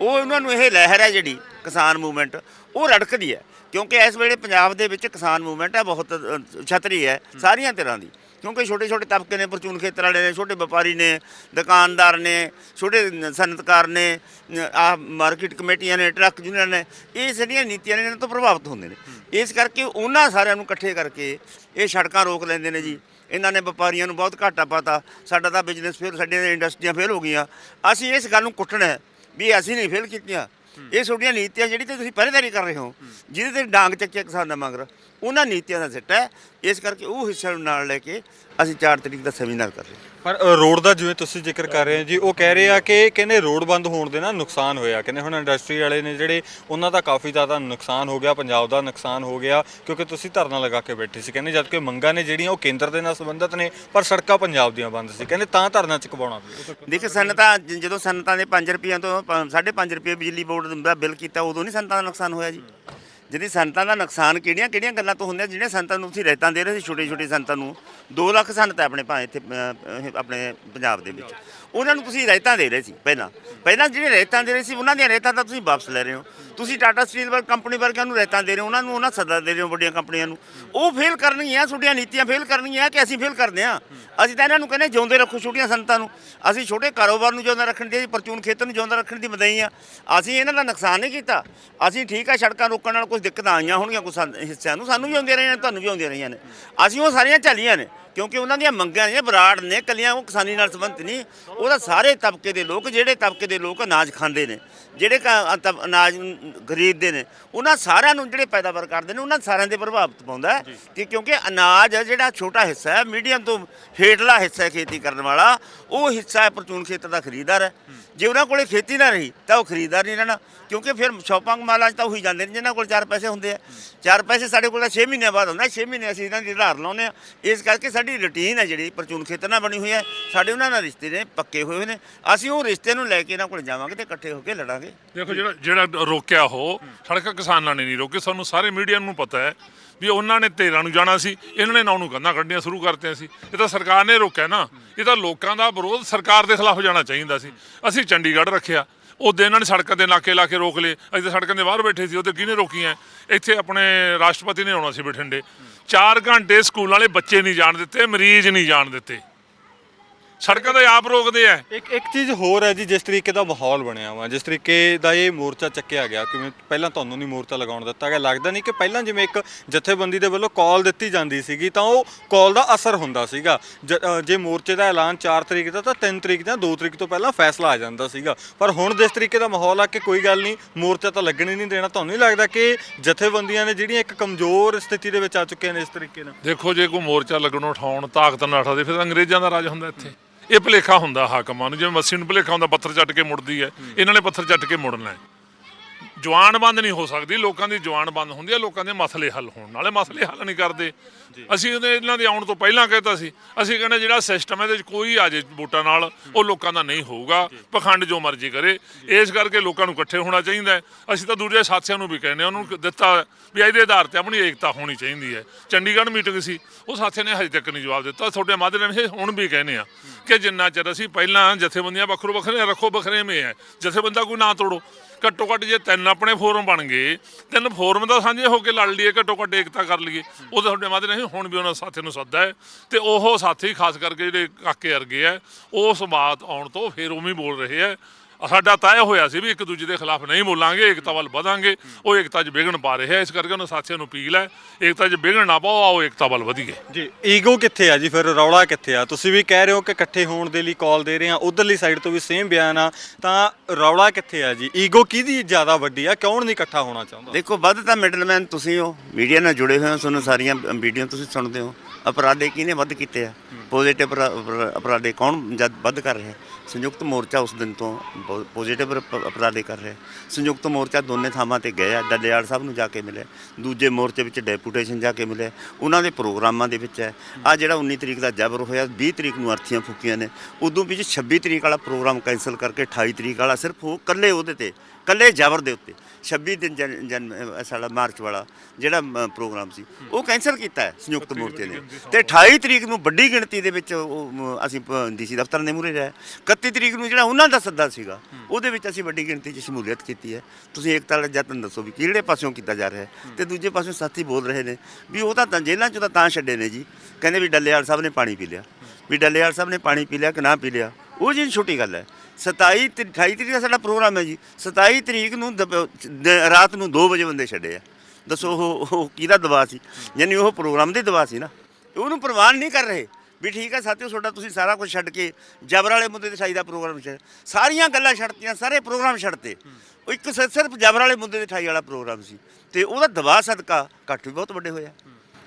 ਉਹ ਉਹਨਾਂ ਨੂੰ ਇਹ ਲਹਿਰ ਹੈ ਜਿਹੜੀ ਕਿਸਾਨ ਮੂਵਮੈਂਟ, ਉਹ ਰੜਕਦੀ ਹੈ। ਕਿਉਂਕਿ ਇਸ ਵੇਲੇ ਪੰਜਾਬ ਦੇ ਵਿੱਚ ਕਿਸਾਨ ਮੂਵਮੈਂਟ ਹੈ, ਬਹੁਤ ਛਤਰੀ ਹੈ ਸਾਰੀਆਂ ਤਰ੍ਹਾਂ ਦੀ। ਕਿਉਂਕਿ ਛੋਟੇ ਛੋਟੇ ਤਬਕੇ ਨੇ, ਪਰਚੂਨ ਖੇਤਰ ਵਾਲੇ ਨੇ, ਛੋਟੇ ਵਪਾਰੀ ਨੇ, ਦੁਕਾਨਦਾਰ ਨੇ, ਛੋਟੇ ਸਨਅਤਕਾਰ ਨੇ ਆ ਮਾਰਕੀਟ ਕਮੇਟੀਆਂ ਨੇ, ਟਰੱਕ ਯੂਨੀਅਨ ਨੇ, ਇਹ ਸਾਰੀਆਂ ਨੀਤੀਆਂ ਨੇ, ਇਹਨਾਂ ਤੋਂ ਪ੍ਰਭਾਵਿਤ ਹੁੰਦੇ ਨੇ। ਇਸ ਕਰਕੇ ਉਹਨਾਂ ਸਾਰਿਆਂ ਨੂੰ ਇਕੱਠੇ ਕਰਕੇ ਇਹ ਸੜਕਾਂ ਰੋਕ ਲੈਂਦੇ ਨੇ ਜੀ। ਇਹਨਾਂ ਨੇ ਵਪਾਰੀਆਂ ਨੂੰ ਬਹੁਤ ਘਾਟਾ ਪਾਤਾ। ਸਾਡਾ ਤਾਂ ਬਿਜ਼ਨਸ ਫੇਲ ਸਾਡੀਆਂ ਇੰਡਸਟਰੀਆਂ ਫੇਲ ਹੋ ਗਈਆਂ। ਅਸੀਂ ਇਸ ਗੱਲ ਨੂੰ ਕੁੱਟਣਾ ਹੈ। ਵੀ ਅਸੀਂ ਨਹੀਂ ਫੇਲ ਕੀਤੀਆਂ। ਇਹ ਤੁਹਾਡੀਆਂ ਨੀਤੀਆਂ ਜਿਹੜੀ ਤੇ ਤੁਸੀਂ ਪਹਿਰੇਦਾਰੀ ਕਰ ਰਹੇ ਹੋ। ਜਿਹਦੇ ਤੇ ਡਾਂਗ ਚੱਕਿਆ ਕਿਸਾਨਾਂ ਮੰਗਰ। ਉਹਨਾਂ ਨੀਤੀਆਂ ਦਾ ਸਿੱਟਾ ਹੈ। ਇਸ ਕਰਕੇ ਉਹ ਹਿੱਸੇ ਨੂੰ ਨਾਲ ਲੈ ਕੇ ਅਸੀਂ 4 ਤਰੀਕ ਦਾ ਸੈਮੀਨਾਰ ਕਰ ਰਹੇ ਪਰ ਅ, ਰੋਡ ਦਾ ਜਿਵੇਂ ਤੁਸੀਂ ਜ਼ਿਕਰ ਕਰ ਰਹੇ ਹੋ ਜੀ ਉਹ ਕਹਿ ਰਹੇ ਆ ਕਿ ਕਹਿੰਦੇ ਰੋਡ ਬੰਦ ਹੋਣ ਦੇ ਨਾਲ ਨੁਕਸਾਨ ਹੋਇਆ। ਕਹਿੰਦੇ ਹੁਣ ਇੰਡਸਟਰੀ ਵਾਲੇ ਨੇ ਜਿਹੜੇ ਉਹਨਾਂ ਦਾ ਕਾਫੀ ਜ਼ਿਆਦਾ ਨੁਕਸਾਨ ਹੋ ਗਿਆ ਪੰਜਾਬ ਦਾ ਨੁਕਸਾਨ ਹੋ ਗਿਆ ਕਿਉਂਕਿ ਤੁਸੀਂ ਧਰਨਾ ਲਗਾ ਕੇ ਬੈਠੇ ਸੀ। ਕਹਿੰਦੇ ਜਦ ਕਿ ਮੰਗਾਂ ਨੇ ਜਿਹੜੀਆਂ ਉਹ ਕੇਂਦਰ ਦੇ ਨਾਲ ਸੰਬੰਧਿਤ ਨੇ ਪਰ ਸੜਕਾਂ ਪੰਜਾਬ ਦੀਆਂ ਬੰਦ ਸੀ। ਕਹਿੰਦੇ ਤਾਂ ਧਰਨਾ ਚੁਕਵਾਉਣਾ ਪਿਆ। ਦੇਖੋ ਸਨਤਾਂ ਜ- ਜਦੋਂ ਸਨਤਾਂ ਦੇ 5 ਰੁਪਈਆਂ ਤੋਂ 5.5 ਰੁਪਏ ਬਿਜਲੀ ਬੋਰਡ ਦਾ ਬਿੱਲ ਕੀਤਾ ਉਦੋਂ ਨਹੀਂ ਸੰਤਾਂ ਦਾ ਨੁਕਸਾਨ ਹੋਇਆ ਜੀ। ਜਿਹਦੀ ਸੰਤਾਂ ਦਾ ਨੁਕਸਾਨ ਕਿਹੜੀਆਂ ਕਿਹੜੀਆਂ ਗੱਲਾਂ ਤੋਂ ਹੁੰਦੀਆਂ? ਜਿਹੜੀਆਂ ਸੰਤਾਂ ਨੂੰ ਤੁਸੀਂ ਰਹਿਤਾਂ ਦੇ ਰਹੇ ਸੀ ਛੋਟੇ ਛੋਟੇ ਸੰਤਾਂ ਨੂੰ 2 ਲੱਖ ਸੰਤ ਹੈ ਆਪਣੇ ਭਾਵੇਂ ਇੱਥੇ ਅਹ, ਆਪਣੇ ਪੰਜਾਬ ਦੇ ਵਿੱਚ। ਉਹਨਾਂ ਨੂੰ ਤੁਸੀਂ ਰਹਿਤਾਂ ਦੇ ਰਹੇ ਸੀ ਪਹਿਲਾਂ। ਪਹਿਲਾਂ ਜਿਹੜੇ ਰਹਿਤਾਂ ਦੇ ਰਹੇ ਸੀ, ਉਹਨਾਂ ਦੀਆਂ ਰਹਿਤਾਂ ਤਾਂ ਤੁਸੀਂ ਵਾਪਸ ਲੈ ਰਹੇ ਹੋ। ਤੁਸੀਂ ਟਾਟਾ ਸਟੀਲ ਵਰਗ ਕੰਪਨੀ ਵਰਗਿਆਂ ਨੂੰ ਰਹਿਤਾਂ ਦੇ ਰਹੇ ਹੋ, ਉਹਨਾਂ ਨੂੰ ਉਹਨਾਂ ਸੱਦਾ ਦੇ ਰਹੇ ਹੋ ਵੱਡੀਆਂ ਕੰਪਨੀਆਂ ਨੂੰ। ਉਹ ਫੇਲ ਕਰਨਗੀਆਂ ਤੁਹਾਡੀਆਂ ਨੀਤੀਆਂ ਫੇਲ ਕਰਨਗੀਆਂ ਕਿ ਅਸੀਂ ਫੇਲ ਕਰਦੇ ਹਾਂ? ਅਸੀਂ ਤਾਂ ਇਹਨਾਂ ਨੂੰ ਕਹਿੰਦੇ ਜਿਉਂਦੇ ਰੱਖੋ ਛੋਟੀਆਂ ਸੰਤਾਂ ਨੂੰ। ਅਸੀਂ ਛੋਟੇ ਕਾਰੋਬਾਰ ਨੂੰ ਜਿਉਂਦਾ ਰੱਖਣ ਦੀ ਪਰਚੂਨ ਖੇਤਰ ਨੂੰ ਜਿਉਂਦਾ ਰੱਖਣ ਦੀ ਮਦਈ ਆ ਅਸੀਂ ਇਹਨਾਂ ਦਾ ਨੁਕਸਾਨ ਨਹੀਂ ਕੀਤਾ। ਅਸੀਂ ਠੀਕ ਆ, ਸੜਕਾਂ ਰੋਕਣ ਨਾਲ ਕੁਝ ਦਿੱਕਤਾਂ ਆਈਆਂ ਹੋਣਗੀਆਂ ਕੁਝ ਹਿੱਸਿਆਂ ਨੂੰ, ਸਾਨੂੰ ਵੀ ਆਉਂਦੀਆਂ ਰਹੀਆਂ ਨੇ, ਤੁਹਾਨੂੰ ਵੀ ਆਉਂਦੀਆਂ ਰਹੀਆਂ ਨੇ। ਅਸੀਂ ਉਹ ਸਾਰੀਆਂ ਝੱਲੀਆਂ ਨੇ। ਕਿਉਂਕਿ ਉਹਨਾਂ ਦੀਆਂ ਮੰਗਾਂ ਨੇ ਬਰਾੜ ਨੇ ਕੱਲੀਆਂ ਉਹ ਕਿਸਾਨੀ ਨਾਲ ਸੰਬੰਧਿਤ ਨਹੀਂ। ਉਹਦਾ ਸਾਰੇ ਤਬਕੇ ਦੇ ਲੋਕ ਜਿਹੜੇ ਤਬਕੇ ਦੇ ਲੋਕ ਅਨਾਜ ਖਾਂਦੇ ਨੇ ਜਿਹੜੇ ਅਨਾਜ ਖਰੀਦਦੇ ਨੇ ਉਹਨਾਂ ਸਾਰਿਆਂ ਨੂੰ ਜਿਹੜੇ ਪੈਦਾਵਾਰ ਕਰਦੇ ਨੇ ਉਹਨਾਂ ਸਾਰਿਆਂ ਦੇ ਪ੍ਰਭਾਵਿਤ ਪਾਉਂਦਾ ਕਿ ਕਿਉਂਕਿ ਅਨਾਜ ਜਿਹੜਾ ਛੋਟਾ ਹਿੱਸਾ ਹੈ ਮੀਡੀਅਮ ਤੋਂ ਹੇਠਲਾ ਹਿੱਸਾ ਖੇਤੀ ਕਰਨ ਵਾਲਾ ਉਹ ਹਿੱਸਾ ਹੈ ਪਰਚੂਨ ਖੇਤਰ ਦਾ ਖਰੀਦਦਾਰ ਹੈ। ਜੇ ਉਹਨਾਂ ਕੋਲੇ ਖੇਤੀ ਨਾ ਰਹੀ, ਤਾਂ ਉਹ ਖਰੀਦਦਾਰ ਨਹੀਂ ਰਹਿਣਾ। ਕਿਉਂਕਿ ਫਿਰ ਸ਼ਾਪਿੰਗ ਮਾਲਾਂ 'ਚ ਤਾਂ ਉਹੀ ਜਾਂਦੇ ਨੇ, ਜਿਨ੍ਹਾਂ ਕੋਲ ਚਾਰ ਪੈਸੇ ਹੁੰਦੇ ਆ। ਚਾਰ ਪੈਸੇ ਸਾਡੇ ਕੋਲ ਤਾਂ 6 ਮਹੀਨਿਆਂ ਬਾਅਦ ਹੁੰਦਾ 6 ਮਹੀਨੇ ਅਸੀਂ ਇਹਨਾਂ ਦੀ ਉਧਾਰ ਲਾਉਂਦੇ ਆ। ਇਸ ਕਰਕੇ ਸਾਡੀ ਰੁਟੀਨ ਹੈ ਜਿਹੜੀ, ਪਰਚੂਨ ਖੇਤਰ ਨਾਲ ਬਣੀ ਹੋਈ ਹੈ ਸਾਡੇ ਉਹਨਾਂ ਨਾਲ ਰਿਸ਼ਤੇ ਨੇ, ਪੱਕੇ ਹੋਏ ਹੋਏ ਨੇ। ਅਸੀਂ ਉਹ ਰਿਸ਼ਤੇ ਨੂੰ ਲੈ ਕੇ ਇਹਨਾਂ ਕੋਲ ਜਾਵਾਂਗੇ ਤੇ ਇਕੱਠੇ ਹੋ ਕੇ ਲੜਾਂਗੇ। ਦੇਖੋ ਜਿਹੜਾ ਜਿਹੜਾ ਰੋਕਿਆ ਉਹ, ਸੜਕਾਂ ਕਿਸਾਨਾਂ ਨੇ ਨਹੀਂ ਰੋਕੇ। ਸਾਨੂੰ ਸਾਰੇ ਮੀਡੀਆ ਨੂੰ ਪਤਾ ਹੈ ਵੀ ਉਹਨਾਂ ਨੇ ਧੇਰਾਂ ਨੂੰ ਜਾਣਾ ਸੀ, ਇਹਨਾਂ ਨੇ ਨਾਂ ਨੂੰ ਕੰਧਾਂ ਕੱਢਣੀਆਂ ਸ਼ੁਰੂ ਕਰਤੀਆਂ ਸੀ। ਇਹ ਤਾਂ ਸਰਕਾਰ ਨੇ ਰੋਕਿਆ ਨਾ। ਇਹ ਤਾਂ ਲੋਕਾਂ ਦਾ ਵਿਰੋਧ ਸਰਕਾਰ ਦੇ ਖਿਲਾਫ ਜਾਣਾ ਚਾਹੀਦਾ ਸੀ। ਅਸੀਂ ਚੰਡੀਗੜ੍ਹ ਰੱਖਿਆ। ਉਹਦੇ ਇਹਨਾਂ ਨੇ ਸੜਕਾਂ ਦੇ ਨਾਕੇ ਲਾ ਕੇ ਰੋਕ ਲਏ। ਅਸੀਂ ਤਾਂ ਸੜਕਾਂ ਦੇ ਬਾਹਰ ਬੈਠੇ ਸੀ, ਉਹਦੇ ਕਿਹਨੇ ਰੋਕੀਆਂ? ਇੱਥੇ ਆਪਣੇ ਰਾਸ਼ਟਰਪਤੀ ਨੇ ਆਉਣਾ ਸੀ ਬਠਿੰਡੇ। 4 ਘੰਟੇ ਸਕੂਲ ਵਾਲੇ ਬੱਚੇ ਨਹੀਂ ਜਾਣ ਦਿੱਤੇ, ਮਰੀਜ਼ ਨਹੀਂ ਜਾਣ ਦਿੱਤੇ। ਸੜਕਾਂ ਦਾ ਆਪ ਰੋਕਦੇ ਆ। ਇੱਕ ਇੱਕ ਚੀਜ਼ ਹੋਰ ਹੈ ਜੀ ਜਿਸ ਤਰੀਕੇ ਦਾ ਮਾਹੌਲ ਬਣਿਆ ਵਾ ਜਿਸ ਤਰੀਕੇ ਦਾ ਇਹ ਮੋਰਚਾ ਚੱਕਿਆ ਗਿਆ ਕਿਵੇਂ ਪਹਿਲਾਂ ਤੁਹਾਨੂੰ ਨਹੀਂ ਮੋਰਚਾ ਲਗਾਉਣ ਦਿੱਤਾ ਗਿਆ ਲੱਗਦਾ ਨਹੀਂ ਕਿ ਪਹਿਲਾਂ ਜਿਵੇਂ ਇੱਕ ਜਥੇਬੰਦੀ ਦੇ ਵੱਲੋਂ ਕਾਲ ਦਿੱਤੀ ਜਾਂਦੀ ਸੀਗੀ ਤਾਂ ਉਹ ਕਾਲ ਦਾ ਅਸਰ ਹੁੰਦਾ ਸੀਗਾ। ਜ- ਅ, ਜੇ ਮੋਰਚੇ ਦਾ ਐਲਾਨ 4 ਤਰੀਕ ਦਾ ਤਾਂ 3 ਤਰੀਕ ਜਾਂ 2 ਤਰੀਕ ਤੋਂ ਪਹਿਲਾਂ ਫੈਸਲਾ ਆ ਜਾਂਦਾ ਸੀਗਾ। ਪਰ ਹੁਣ ਜਿਸ ਤਰੀਕੇ ਦਾ ਮਾਹੌਲ ਆ ਕਿ ਕੋਈ ਗੱਲ ਨਹੀਂ ਮੋਰਚਾ ਤਾਂ ਲੱਗਣ ਹੀ ਨਹੀਂ ਦੇਣਾ ਤੁਹਾਨੂੰ ਨਹੀਂ ਲੱਗਦਾ ਕਿ ਜਥੇਬੰਦੀਆਂ ਨੇ ਜਿਹੜੀਆਂ ਇੱਕ ਕਮਜ਼ੋਰ ਸਥਿਤੀ ਦੇ ਵਿੱਚ ਆ ਚੁੱਕੀਆਂ ਨੇ ਇਸ ਤਰੀਕੇ ਨਾਲ? ਦੇਖੋ ਜੇ ਕੋਈ ਮੋਰਚਾ ਲੱਗਣੋਂ ਉਠਾਉਣ ਤਾਕਤ ਨਾਲ ਉਠਾਦੇ ਫਿਰ ਤਾਂ ਅੰਗਰੇਜ਼ਾਂ ਦਾ ਰਾਜ ਹੁੰਦਾ ਇੱਥੇ। ਇਹ ਭਲੇਖਾ ਹੁੰਦਾ ਹਾਕਮਾਂ ਨੂੰ ਜਿਵੇਂ ਮੱਸੀ ਨੂੰ ਭਲੇਖਾ ਹੁੰਦਾ ਪੱਥਰ ਚੱਟ ਕੇ ਮੁੜਦੀ ਹੈ। ਇਹਨਾਂ ਨੇ ਪੱਥਰ ਚੱਟ ਕੇ ਮੁੜਨਾ ਹੈ। ਜਵਾਨ ਬੰਦ ਨਹੀਂ ਹੋ ਸਕਦੀ ਲੋਕਾਂ ਦੀ ਜਵਾਨ ਬੰਦ ਹੁੰਦੀ ਹੈ ਲੋਕਾਂ ਦੇ ਮਸਲੇ ਹੱਲ ਹੋਣ। ਨਾਲੇ ਮਸਲੇ ਹੱਲ ਨਹੀਂ ਕਰਦੇ। ਅਸੀਂ ਉਹਦੇ ਇਹਨਾਂ ਦੇ ਆਉਣ ਤੋਂ ਪਹਿਲਾਂ ਕਹਿਤਾ ਸੀ ਅਸੀਂ ਕਹਿੰਦੇ ਜਿਹੜਾ ਸਿਸਟਮ ਇਹਦੇ ਵਿੱਚ ਕੋਈ ਆ ਜੇ ਵੋਟਾਂ ਨਾਲ ਉਹ ਲੋਕਾਂ ਦਾ ਨਹੀਂ ਹੋਊਗਾ ਪਖੰਡ ਜੋ ਮਰਜ਼ੀ ਕਰੇ। ਇਸ ਕਰਕੇ ਲੋਕਾਂ ਨੂੰ ਇਕੱਠੇ ਹੋਣਾ ਚਾਹੀਦਾ ਹੈ। ਅਸੀਂ ਤਾਂ ਦੂਜੇ ਸਾਥੀਆਂ ਨੂੰ ਵੀ ਕਹਿੰਦੇ ਹਾਂ, ਉਹਨੂੰ ਕ- ਦਿੱਤਾ ਵੀ ਇਹਦੇ ਆਧਾਰ ਤੇ ਆਪਣੀ ਏਕਤਾ ਹੋਣੀ ਚਾਹੀਦੀ ਹੈ। ਚੰਡੀਗੜ੍ਹ ਮੀਟਿੰਗ ਸੀ ਉਹ ਸਾਥੀਆਂ ਨੇ ਹਜੇ ਤੱਕ ਨਹੀਂ ਜਵਾਬ ਦਿੱਤਾ। ਤੁਹਾਡੇ ਮਾਧਿਅਮ ਨਾਲ ਹੁਣ ਵੀ ਕਹਿੰਦੇ ਆ ਕਿ ਜਿੰਨਾ ਚਿਰ ਅਸੀਂ ਪਹਿਲਾਂ ਜਥੇਬੰਦੀਆਂ ਵੱਖਰੋ ਵੱਖਰੇ ਰੱਖੋ ਵੱਖਰੇਵੇਂ ਹੈ ਜਥੇਬੰਦਾ ਕੋਈ ਨਾ ਤੋੜੋ। ਘੱਟੋ ਘੱਟ ਜੇ ਤਿੰਨ ਆਪਣੇ ਫੋਰਮ ਬਣ ਗਏ, ਤਿੰਨ ਫੋਰਮ ਦਾ ਸਾਂਝੇ ਹੋ ਕੇ ਲੜ ਲਈਏ, ਘੱਟੋ ਘੱਟ ਏਕਤਾ ਕਰ ਲਈਏ। ਉਹ ਤਾਂ ਤੁਹਾਡੇ ਮਾਧਿਅਮ ਨਹੀਂ ਹੁਣ ਵੀ ਉਹਨਾਂ ਸਾਥੀਆਂ ਨੂੰ ਸੱਦਾ ਹੈ। ਤੇ ਉਹ ਸਾਥੀ, ਖਾਸ ਕਰਕੇ ਜਿਹੜੇ ਕਾਕੇ ਵਰਗੇ ਆ ਉਹ ਸਮਾਤ ਆਉਣ ਤੋਂ ਫਿਰ ਉਵੇਂ ਬੋਲ ਰਹੇ ਆ ਸਾਡਾ ਤੈਅ ਹੋਇਆ ਸੀ ਵੀ ਇੱਕ ਦੂਜੇ ਦੇ ਖਿਲਾਫ ਨਹੀਂ ਬੋਲਾਂਗੇ ਏਕਤਾ ਵੱਲ ਵਧਾਂਗੇ। ਉਹ ਏਕਤਾ 'ਚ ਵਿਘਨ ਪਾ ਰਹੇ ਇਸ ਕਰਕੇ ਉਹਨਾਂ ਸਾਥੀਆਂ ਨੂੰ ਅਪੀਲ ਹੈ ਏਕਤਾ 'ਚ ਵਿਘਨ ਨਾ ਪਾਓ ਆਓ ਏਕਤਾ ਵੱਲ ਵਧੀਏ। ਜੀ ਈਗੋ ਕਿੱਥੇ ਆ ਜੀ ਫਿਰ ਰੌਲਾ ਕਿੱਥੇ ਆ? ਤੁਸੀਂ ਵੀ ਕਹਿ ਰਹੇ ਹੋ ਕਿ ਇਕੱਠੇ ਹੋਣ ਦੇ ਲਈ ਕਾਲ ਦੇ ਰਹੇ ਆ ਉਧਰਲੀ ਸਾਈਡ ਤੋਂ ਵੀ ਸੇਮ ਬਿਆਨ ਆ ਤਾਂ ਰੌਲਾ ਕਿੱਥੇ ਆ ਜੀ? ਈਗੋ ਕਿਹਦੀ ਜ਼ਿਆਦਾ ਵੱਡੀ ਆ ਕੌਣ ਨਹੀਂ ਇਕੱਠਾ ਹੋਣਾ ਚਾਹੁੰਦਾ? ਦੇਖੋ ਵੱਧ ਤਾਂ ਮਿਡਲਮੈਨ ਤੁਸੀਂ ਹੋ ਮੀਡੀਆ ਨਾਲ ਜੁੜੇ ਹੋਏ ਹੋ ਤੁਹਾਨੂੰ ਸਾਰੀਆਂ ਵੀਡੀਓ ਤੁਸੀਂ ਸੁਣਦੇ ਹੋ। ਅਪਰਾਧੇ ਕਿਹਨੇ ਵੱਧ ਕੀਤੇ ਆ? ਪੋਜ਼ਿਟਿਵ ਅਪਰਾਧੇ ਕੌਣ ਵੱਧ ਕਰ ਰਿਹਾ? ਸੰਯੁਕਤ ਮੋਰਚਾ ਉਸ ਦਿਨ ਤੋਂ ਪੋਜ਼ਿਟਿਵ ਅਪਰਾਧੇ ਕਰ ਰਿਹਾ ਸੰਯੁਕਤ ਮੋਰਚਾ ਦੋਨੇ ਥਾਵਾਂ ਤੇ ਗਿਆ ਡੱਲੇਵਾਲ ਸਾਹਿਬ ਨੂੰ ਜਾ ਕੇ ਮਿਲਿਆ ਦੂਜੇ ਮੋਰਚੇ ਵਿੱਚ ਡੈਪੂਟੇਸ਼ਨ ਜਾ ਕੇ ਮਿਲਿਆ ਉਹਨਾਂ ਦੇ ਪ੍ਰੋਗਰਾਮਾਂ ਦੇ ਵਿੱਚ ਹੈ। ਆ ਜਿਹੜਾ 19 ਤਰੀਕ ਦਾ ਜਬਰ ਹੋਇਆ 20 ਤਰੀਕ ਨੂੰ ਅਰਥੀਆਂ ਫੂਕੀਆਂ ਨੇ ਉਦੋਂ ਵਿੱਚ 26 ਤਰੀਕ ਵਾਲਾ ਪ੍ਰੋਗਰਾਮ ਕੈਨਸਲ ਕਰਕੇ 28 ਤਰੀਕ ਵਾਲਾ ਸਿਰਫ ਉਹ ਕੱਲੇ ਉਹਦੇ ਤੇ ਕੱਲੇ ਜਬਰ ਦੇ ਉੱਤੇ 26 ਦਿਨ ਜਨ ਜਨ ਸਾਡਾ ਮਾਰਚ ਵਾਲਾ ਜਿਹੜਾ ਪ੍ਰੋਗਰਾਮ ਸੀ ਉਹ ਕੈਨਸਲ ਕੀਤਾ ਹੈ ਸੰਯੁਕਤ ਮੋਰਚੇ ਨੇ। ਤੇ 28 ਤਰੀਕ ਨੂੰ ਵੱਡੀ ਗਿਣਤੀ ਦੇ ਵਿੱਚ ਉਹ ਅਮ, ਅਸੀਂ ਡੀਸੀ ਦਫ਼ਤਰ ਦੇ ਮੂਹਰੇ ਰਹੇ 31 ਤਰੀਕ ਨੂੰ ਜਿਹੜਾ ਉਹਨਾਂ ਦਾ ਸੱਦਾ ਸੀਗਾ, ਉਹਦੇ ਵਿੱਚ ਅਸੀਂ ਵੱਡੀ ਗਿਣਤੀ 'ਚ ਸ਼ਮੂਲੀਅਤ ਕੀਤੀ ਹੈ। ਤੁਸੀਂ ਏਕਤਾ ਤਾਂ ਜਤਨ ਦੱਸੋ ਵੀ ਕਿਹੜੇ ਪਾਸਿਓਂ ਕੀਤਾ ਜਾ ਰਿਹਾ ਹੈ ਤੇ ਦੂਜੇ ਪਾਸਿਓਂ ਸਾਥੀ ਬੋਲ ਰਹੇ ਨੇ ਵੀ ਉਹ ਤਾਂ ਜੇਲ੍ਹਾਂ 'ਚੋਂ ਤਾਂ ਤਾਂ ਛੱਡੇ ਨੇ ਜੀ। ਕਹਿੰਦੇ ਵੀ ਡੱਲੇਵਾਲ ਸਾਹਿਬ ਨੇ ਪਾਣੀ ਪੀ ਲਿਆ। ਵੀ ਡੱਲੇਵਾਲ ਸਾਹਿਬ ਨੇ ਪਾਣੀ ਪੀ ਲਿਆ ਕਿ ਨਾ ਪੀ ਲਿਆ? ਉਹ ਜੀ ਛੋਟੀ ਗੱਲ ਹੈ 27 ਤੇ 28 ਤਰੀਕ ਦਾ ਸਾਡਾ ਪ੍ਰੋਗਰਾਮ ਹੈ ਜੀ। 27 ਤਰੀਕ ਨੂੰ ਦ- ਰਾਤ ਨੂੰ 2 ਵਜੇ ਬੰਦੇ ਛੱਡੇ ਆ। ਦੱਸੋ ਉਹ ਉਹ ਕਿਹਦਾ ਦਬਾਅ ਸੀ? ਯਾਨੀ ਉਹ ਪ੍ਰੋਗਰਾਮ ਦੀ ਦਬਾਅ ਸੀ ਨਾ। ਉਹਨੂੰ ਪ੍ਰਵਾਨ ਨਹੀਂ ਕਰ ਰਹੇ। ਵੀ ਠੀਕ ਹੈ ਸਾਥੀਓ, ਤੁਹਾਡਾ ਤੁਸੀਂ ਸਾਰਾ ਕੁਝ ਛੱਡ ਕੇ ਜਬਰ ਵਾਲੇ ਮੁੱਦੇ ਤੇ ਠਾਈ ਦਾ ਪ੍ਰੋਗਰਾਮ ਛੱਡ ਸਾਰੀਆਂ ਗੱਲਾਂ ਛੱਡਤੀਆਂ, ਸਾਰੇ ਪ੍ਰੋਗਰਾਮ ਛੱਡਤੇ। ਉਹ ਇੱਕ ਸਿਰਫ ਜਬਰ ਵਾਲੇ ਮੁੱਦੇ ਤੇ ਠਾਈ ਵਾਲਾ ਪ੍ਰੋਗਰਾਮ ਸੀ। ਤੇ ਉਹਦਾ ਦਬਾਅ ਸਦਕਾ ਘੱਟ ਵੀ ਬਹੁਤ ਵੱਡੇ ਹੋਇਆ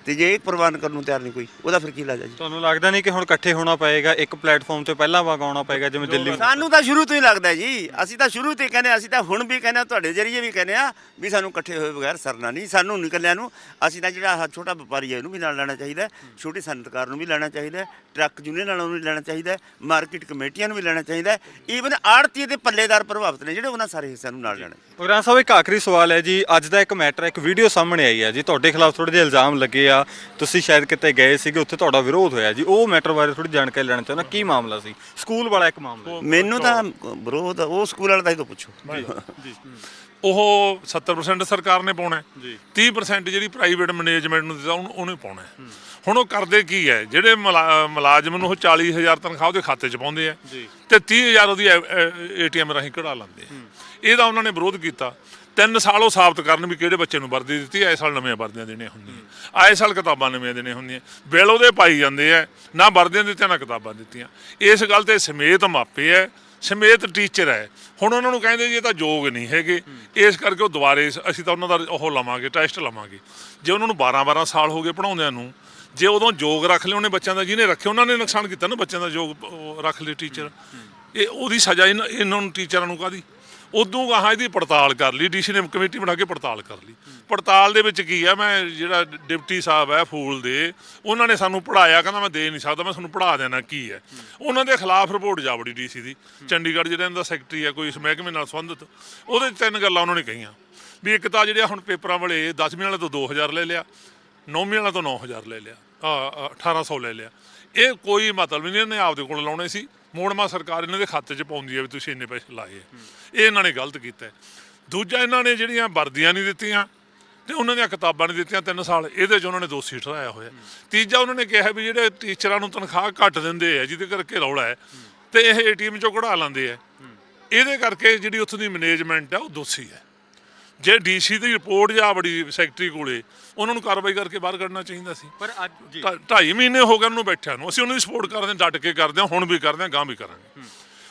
ਤੇ ਜੇ ਇਹ ਪ੍ਰਵਾਨ ਕਰਨ ਨੂੰ ਤਿਆਰ ਨਹੀਂ ਕੋਈ ਉਹਦਾ ਫਿਰ ਕੀ ਇਲਾਜ ਹੈ ਜੀ? ਤੁਹਾਨੂੰ ਲੱਗਦਾ ਨਹੀਂ ਕਿ ਹੁਣ ਇਕੱਠੇ ਹੋਣਾ ਪਏਗਾ ਇੱਕ ਪਲੇਟਫਾਰਮ ਤੇ ਪਹਿਲਾਂ ਵਾਂਗ ਆਉਣਾ ਪਏਗਾ ਜਿਵੇਂ ਦਿੱਲੀ ਸਾਨੂੰ ਤਾਂ ਸ਼ੁਰੂ ਤੋਂ ਹੀ ਲੱਗਦਾ ਜੀ। ਅਸੀਂ ਤਾਂ ਸ਼ੁਰੂ ਤੋਂ ਹੀ ਕਹਿੰਦੇ ਅਸੀਂ ਤਾਂ ਹੁਣ ਵੀ ਕਹਿੰਦੇ ਤੁਹਾਡੇ ਜਰੀਏ ਵੀ ਕਹਿੰਦੇ ਆ ਵੀ ਸਾਨੂੰ ਇਕੱਠੇ ਹੋਏ ਬਗੈਰ ਸਰਨਾ ਨਹੀਂ। ਸਾਨੂੰ ਨਿਕਲਿਆਂ ਨੂੰ ਅਸੀਂ ਤਾਂ ਜਿਹੜਾ ਆਹ ਛੋਟਾ ਵਪਾਰੀ ਹੈ ਇਹਨੂੰ ਵੀ ਨਾਲ ਲੈਣਾ ਚਾਹੀਦਾ ਛੋਟੇ ਸਨਅਤਕਾਰ ਨੂੰ ਵੀ ਲੈਣਾ ਚਾਹੀਦਾ ਟਰੱਕ ਯੂਨੀਅਨ ਵਾਲਿਆਂ ਨੂੰ ਵੀ ਲੈਣਾ ਚਾਹੀਦਾ ਮਾਰਕੀਟ ਕਮੇਟੀਆਂ ਨੂੰ ਵੀ ਲੈਣਾ ਚਾਹੀਦਾ ਈਵਨ ਆੜਤੀ ਦੇ ਪੱਲੇਦਾਰ ਪ੍ਰਭਾਵਿਤ ਨੇ ਜਿਹੜੇ ਉਹਨਾਂ ਸਾਰੇ ਹਿੱਸਿਆਂ ਨੂੰ ਨਾਲ ਲੈਣਾ ਉਗਰਾਂ ਸਾਹਿਬ ਇੱਕ ਆਖਰੀ ਸਵਾਲ ਹੈ ਜੀ। ਅੱਜ ਦਾ ਇੱਕ ਮੈਟਰ ਇੱਕ ਵੀਡੀਓ ਸਾਹਮਣੇ ਆਈ ਹੈ ਜੀ। ਤੁਹਾਡੇ ਖਿਲਾਫ ਥੋੜੇ ਜਿਹੇ ਇਲਜ਼ਾਮ ਲੱਗੇ ਆ। ਤੁਸੀਂ ਸ਼ਾਇਦ ਕਿਤੇ ਗਏ ਸੀਗੇ ਉੱਥੇ ਤੁਹਾਡਾ ਵਿਰੋਧ ਹੋਇਆ ਜੀ। ਉਹ ਮੈਟਰ ਬਾਰੇ ਥੋੜੀ ਜਾਣਕਾਰੀ ਲੈਣਾ ਚਾਹੁੰਦਾ। ਕੀ ਮਾਮਲਾ ਸੀ? ਸਕੂਲ ਵਾਲਾ ਇੱਕ ਮਾਮਲਾ ਮੈਨੂੰ ਤਾਂ ਵਿਰੋਧ ਉਹ ਸਕੂਲ ਵਾਲਾ ਤਾਂ ਹੀ ਤੋਂ ਪੁੱਛੋ। ਉਹ 70% ਸਰਕਾਰ ਨੇ ਪਾਉਣਾ ਹੈ। ਜੀ। 30% ਜਿਹੜੀ ਪ੍ਰਾਈਵੇਟ ਮੈਨੇਜਮੈਂਟ ਨੂੰ ਦਿੱਤਾ ਉਹਨੂੰ ਉਹਨੇ ਪਾਉਣਾ। ਹੁਣ ਉਹ ਕਰਦੇ ਕੀ ਹੈ? ਜਿਹੜੇ ਮੁਲਾ- ਮੁਲਾਜ਼ਮ ਨੂੰ ਉਹ 40000 ਤਨਖਾਹ ਉਹਦੇ ਖਾਤੇ 'ਚ ਪਾਉਂਦੇ ਆ। ਜੀ। ਤੇ 30000 ਉਹਦੀ ਏਟੀਐਮ ਰਾਹੀਂ ਕਢਾ ਲੈਂਦੇ ਆ। ਇਹਦਾ ਉਹਨਾਂ ਨੇ ਵਿਰੋਧ ਕੀਤਾ। ਤਿੰਨ ਸਾਲ ਉਹ ਸਾਬਤ ਕਰਨ ਵੀ ਕਿਹੜੇ ਬੱਚੇ ਨੂੰ ਵਰਦੀ ਦਿੱਤੀ ਆਏ ਸਾਲ ਨਵੀਆਂ ਵਰਦੀਆਂ ਦੇਣੀਆਂ ਹੁੰਦੀਆਂ। ਆਏ ਸਾਲ ਕਿਤਾਬਾਂ ਨਵੀਆਂ ਦੇਣੀਆਂ ਹੁੰਦੀਆਂ। ਬਿੱਲ ਉਹਦੇ ਪਾਈ ਜਾਂਦੇ ਆ ਨਾ ਵਰਦੀਆਂ ਦਿੱਤੀਆਂ ਨਾ ਕਿਤਾਬਾਂ ਦਿੱਤੀਆਂ। ਇਸ ਗੱਲ ਤੇ ਸਮੇਤ ਮਾਪੇ ਆ ਸਮੇਤ ਟੀਚਰ ਹੈ ਹੁਣ ਉਹਨਾਂ ਨੂੰ ਕਹਿੰਦੇ ਜੀ ਇਹ ਤਾਂ ਯੋਗ ਨਹੀਂ ਹੈਗੇ। ਇਸ ਕਰਕੇ ਉਹ ਦੁਬਾਰੇ ਅਸੀਂ ਤਾਂ ਉਹਨਾਂ ਦਾ ਉਹ ਲਵਾਂਗੇ ਟੈਸਟ ਲਵਾਂਗੇ। ਜੇ ਉਹਨਾਂ ਨੂੰ 12 12 ਸਾਲ ਹੋ ਗਏ ਪੜਾਉਂਦਿਆਂ ਨੂੰ ਜੇ ਉਦੋਂ ਯੋਗ ਰੱਖ ਲਿਆ ਉਹਨੇ ਬੱਚਿਆਂ ਦਾ ਜਿਹਨੇ ਰੱਖੇ ਉਹਨਾਂ ਨੇ ਨੁਕਸਾਨ ਕੀਤਾ ਨਾ ਬੱਚਿਆਂ ਦਾ ਯੋਗ ਰੱਖ ਲਏ ਟੀਚਰ ਇਹ ਉਹਦੀ ਸਜ਼ਾ ਇਹਨਾਂ ਇਹਨਾਂ ਨੂੰ ਟੀਚਰਾਂ ਨੂੰ ਕਾਦੀ ਉਦੋਂ ਗਾਹਾਂ ਇਹਦੀ ਪੜਤਾਲ ਕਰ ਲਈ, ਡੀਸੀ ਨੇ ਕਮੇਟੀ ਬਣਾ ਕੇ ਪੜਤਾਲ ਕਰ ਲਈ। ਪੜਤਾਲ ਦੇ ਵਿੱਚ ਕੀ ਆ, ਮੈਂ ਜਿਹੜਾ ਡਿਪਟੀ ਸਾਹਿਬ ਹੈ ਫੂਲ ਦੇ, ਉਹਨਾਂ ਨੇ ਸਾਨੂੰ ਪੜਾਇਆ ਕਹਿੰਦਾ ਮੈਂ ਦੇ ਨਹੀਂ ਸਕਦਾ, ਮੈਂ ਤੁਹਾਨੂੰ ਪੜਾ ਦੇਣਾ ਕੀ ਹੈ ਉਹਨਾਂ ਦੇ ਖਿਲਾਫ ਰਿਪੋਰਟ ਜਾ ਵੜੀ ਡੀਸੀ ਦੀ। ਚੰਡੀਗੜ੍ਹ ਜਿਹੜਾ ਇਹਨਾਂ ਦਾ ਸੈਕਟਰੀ ਹੈ ਕੋਈ ਇਸ ਮਹਿਕਮੇ ਨਾਲ ਸੰਬੰਧਿਤ, ਉਹਦੇ 'ਚ ਤਿੰਨ ਗੱਲਾਂ ਉਹਨਾਂ ਨੇ ਕਹੀਆਂ। ਵੀ ਇੱਕ ਤਾਂ ਜਿਹੜੇ ਹੁਣ ਪੇਪਰਾਂ ਵਾਲੇ 10ਵੀਂ ਵਾਲੇ ਤੋਂ 2000 ਲੈ ਲਿਆ 9ਵੀਂ ਵਾਲੇ ਤੋਂ 9000 ਲੈ ਲਿਆ, ਆ 1800 ਲੈ ਲਿਆ। ਇਹ ਕੋਈ ਮਤਲਬ ਨਹੀਂ, ਇਹਨੇ ਆਪਦੇ ਕੋਲ ਲਾਉਣੇ ਸੀ। ਮੋੜਮਾ ਸਰਕਾਰ ਇਹਨਾਂ ਦੇ ਖਾਤੇ 'ਚ ਪਾਉਂਦੀ ਹੈ ਵੀ ਤੁਸੀਂ ਇੰਨੇ ਪੈਸੇ ਲਾਏ ਆ। ਇਹ ਇਹਨਾਂ ਨੇ ਗਲਤ ਕੀਤਾ ਦੂਜਾ ਇਹਨਾਂ ਨੇ ਜਿਹੜੀਆਂ ਵਰਦੀਆਂ ਨਹੀਂ ਦਿੱਤੀਆਂ ਤੇ ਉਹਨਾਂ ਦੀਆਂ ਕਿਤਾਬਾਂ ਨਹੀਂ ਦਿੱਤੀਆਂ 3 ਸਾਲ, ਇਹਦੇ 'ਚ ਉਹਨਾਂ ਨੇ ਦੋਸ਼ੀ ਠਹਿਰਾਇਆ ਹੋਇਆ। ਤੀਜਾ ਉਹਨਾਂ ਨੇ ਕਿਹਾ ਵੀ ਜਿਹੜੇ ਟੀਚਰਾਂ ਨੂੰ ਤਨਖਾਹ ਘੱਟ ਦਿੰਦੇ ਆ, ਜਿਹਦੇ ਕਰਕੇ ਰੌਲਾ ਹੈ, ਤੇ ਇਹ ਏਟੀਐਮ 'ਚੋਂ ਕਢਾ ਲੈਂਦੇ ਆ। ਇਹਦੇ ਕਰਕੇ ਜਿਹੜੀ ਉੱਥੋਂ ਦੀ ਮੈਨੇਜਮੈਂਟ ਹੈ ਉਹ ਦੋਸ਼ੀ ਹੈ। ਜੇ ਡੀਸੀ ਦੀ ਰਿਪੋਰਟ ਜਾ ਬੜੀ ਸੈਕਟਰੀ ਕੋਲੇ ਉਹਨਾਂ ਨੂੰ ਕਾਰਵਾਈ ਕਰਕੇ ਬਾਹਰ ਕੱਢਣਾ ਚਾਹੀਦਾ ਸੀ। ਪਰ ਅੱਜ ਜੀ। ਢਾ- ਢਾਈ ਮਹੀਨੇ ਹੋ ਗਏ ਉਹਨੂੰ ਬੈਠਿਆਂ ਨੂੰ। ਅਸੀਂ ਉਹਨਾਂ ਦੀ ਸਪੋਰਟ ਕਰਦੇ ਹਾਂ ਡਟ ਕੇ ਕਰਦੇ ਹਾਂ ਹੁਣ ਵੀ ਕਰਦੇ ਹਾਂ ਗਾਂ ਵੀ ਕਰਾਂਗੇ।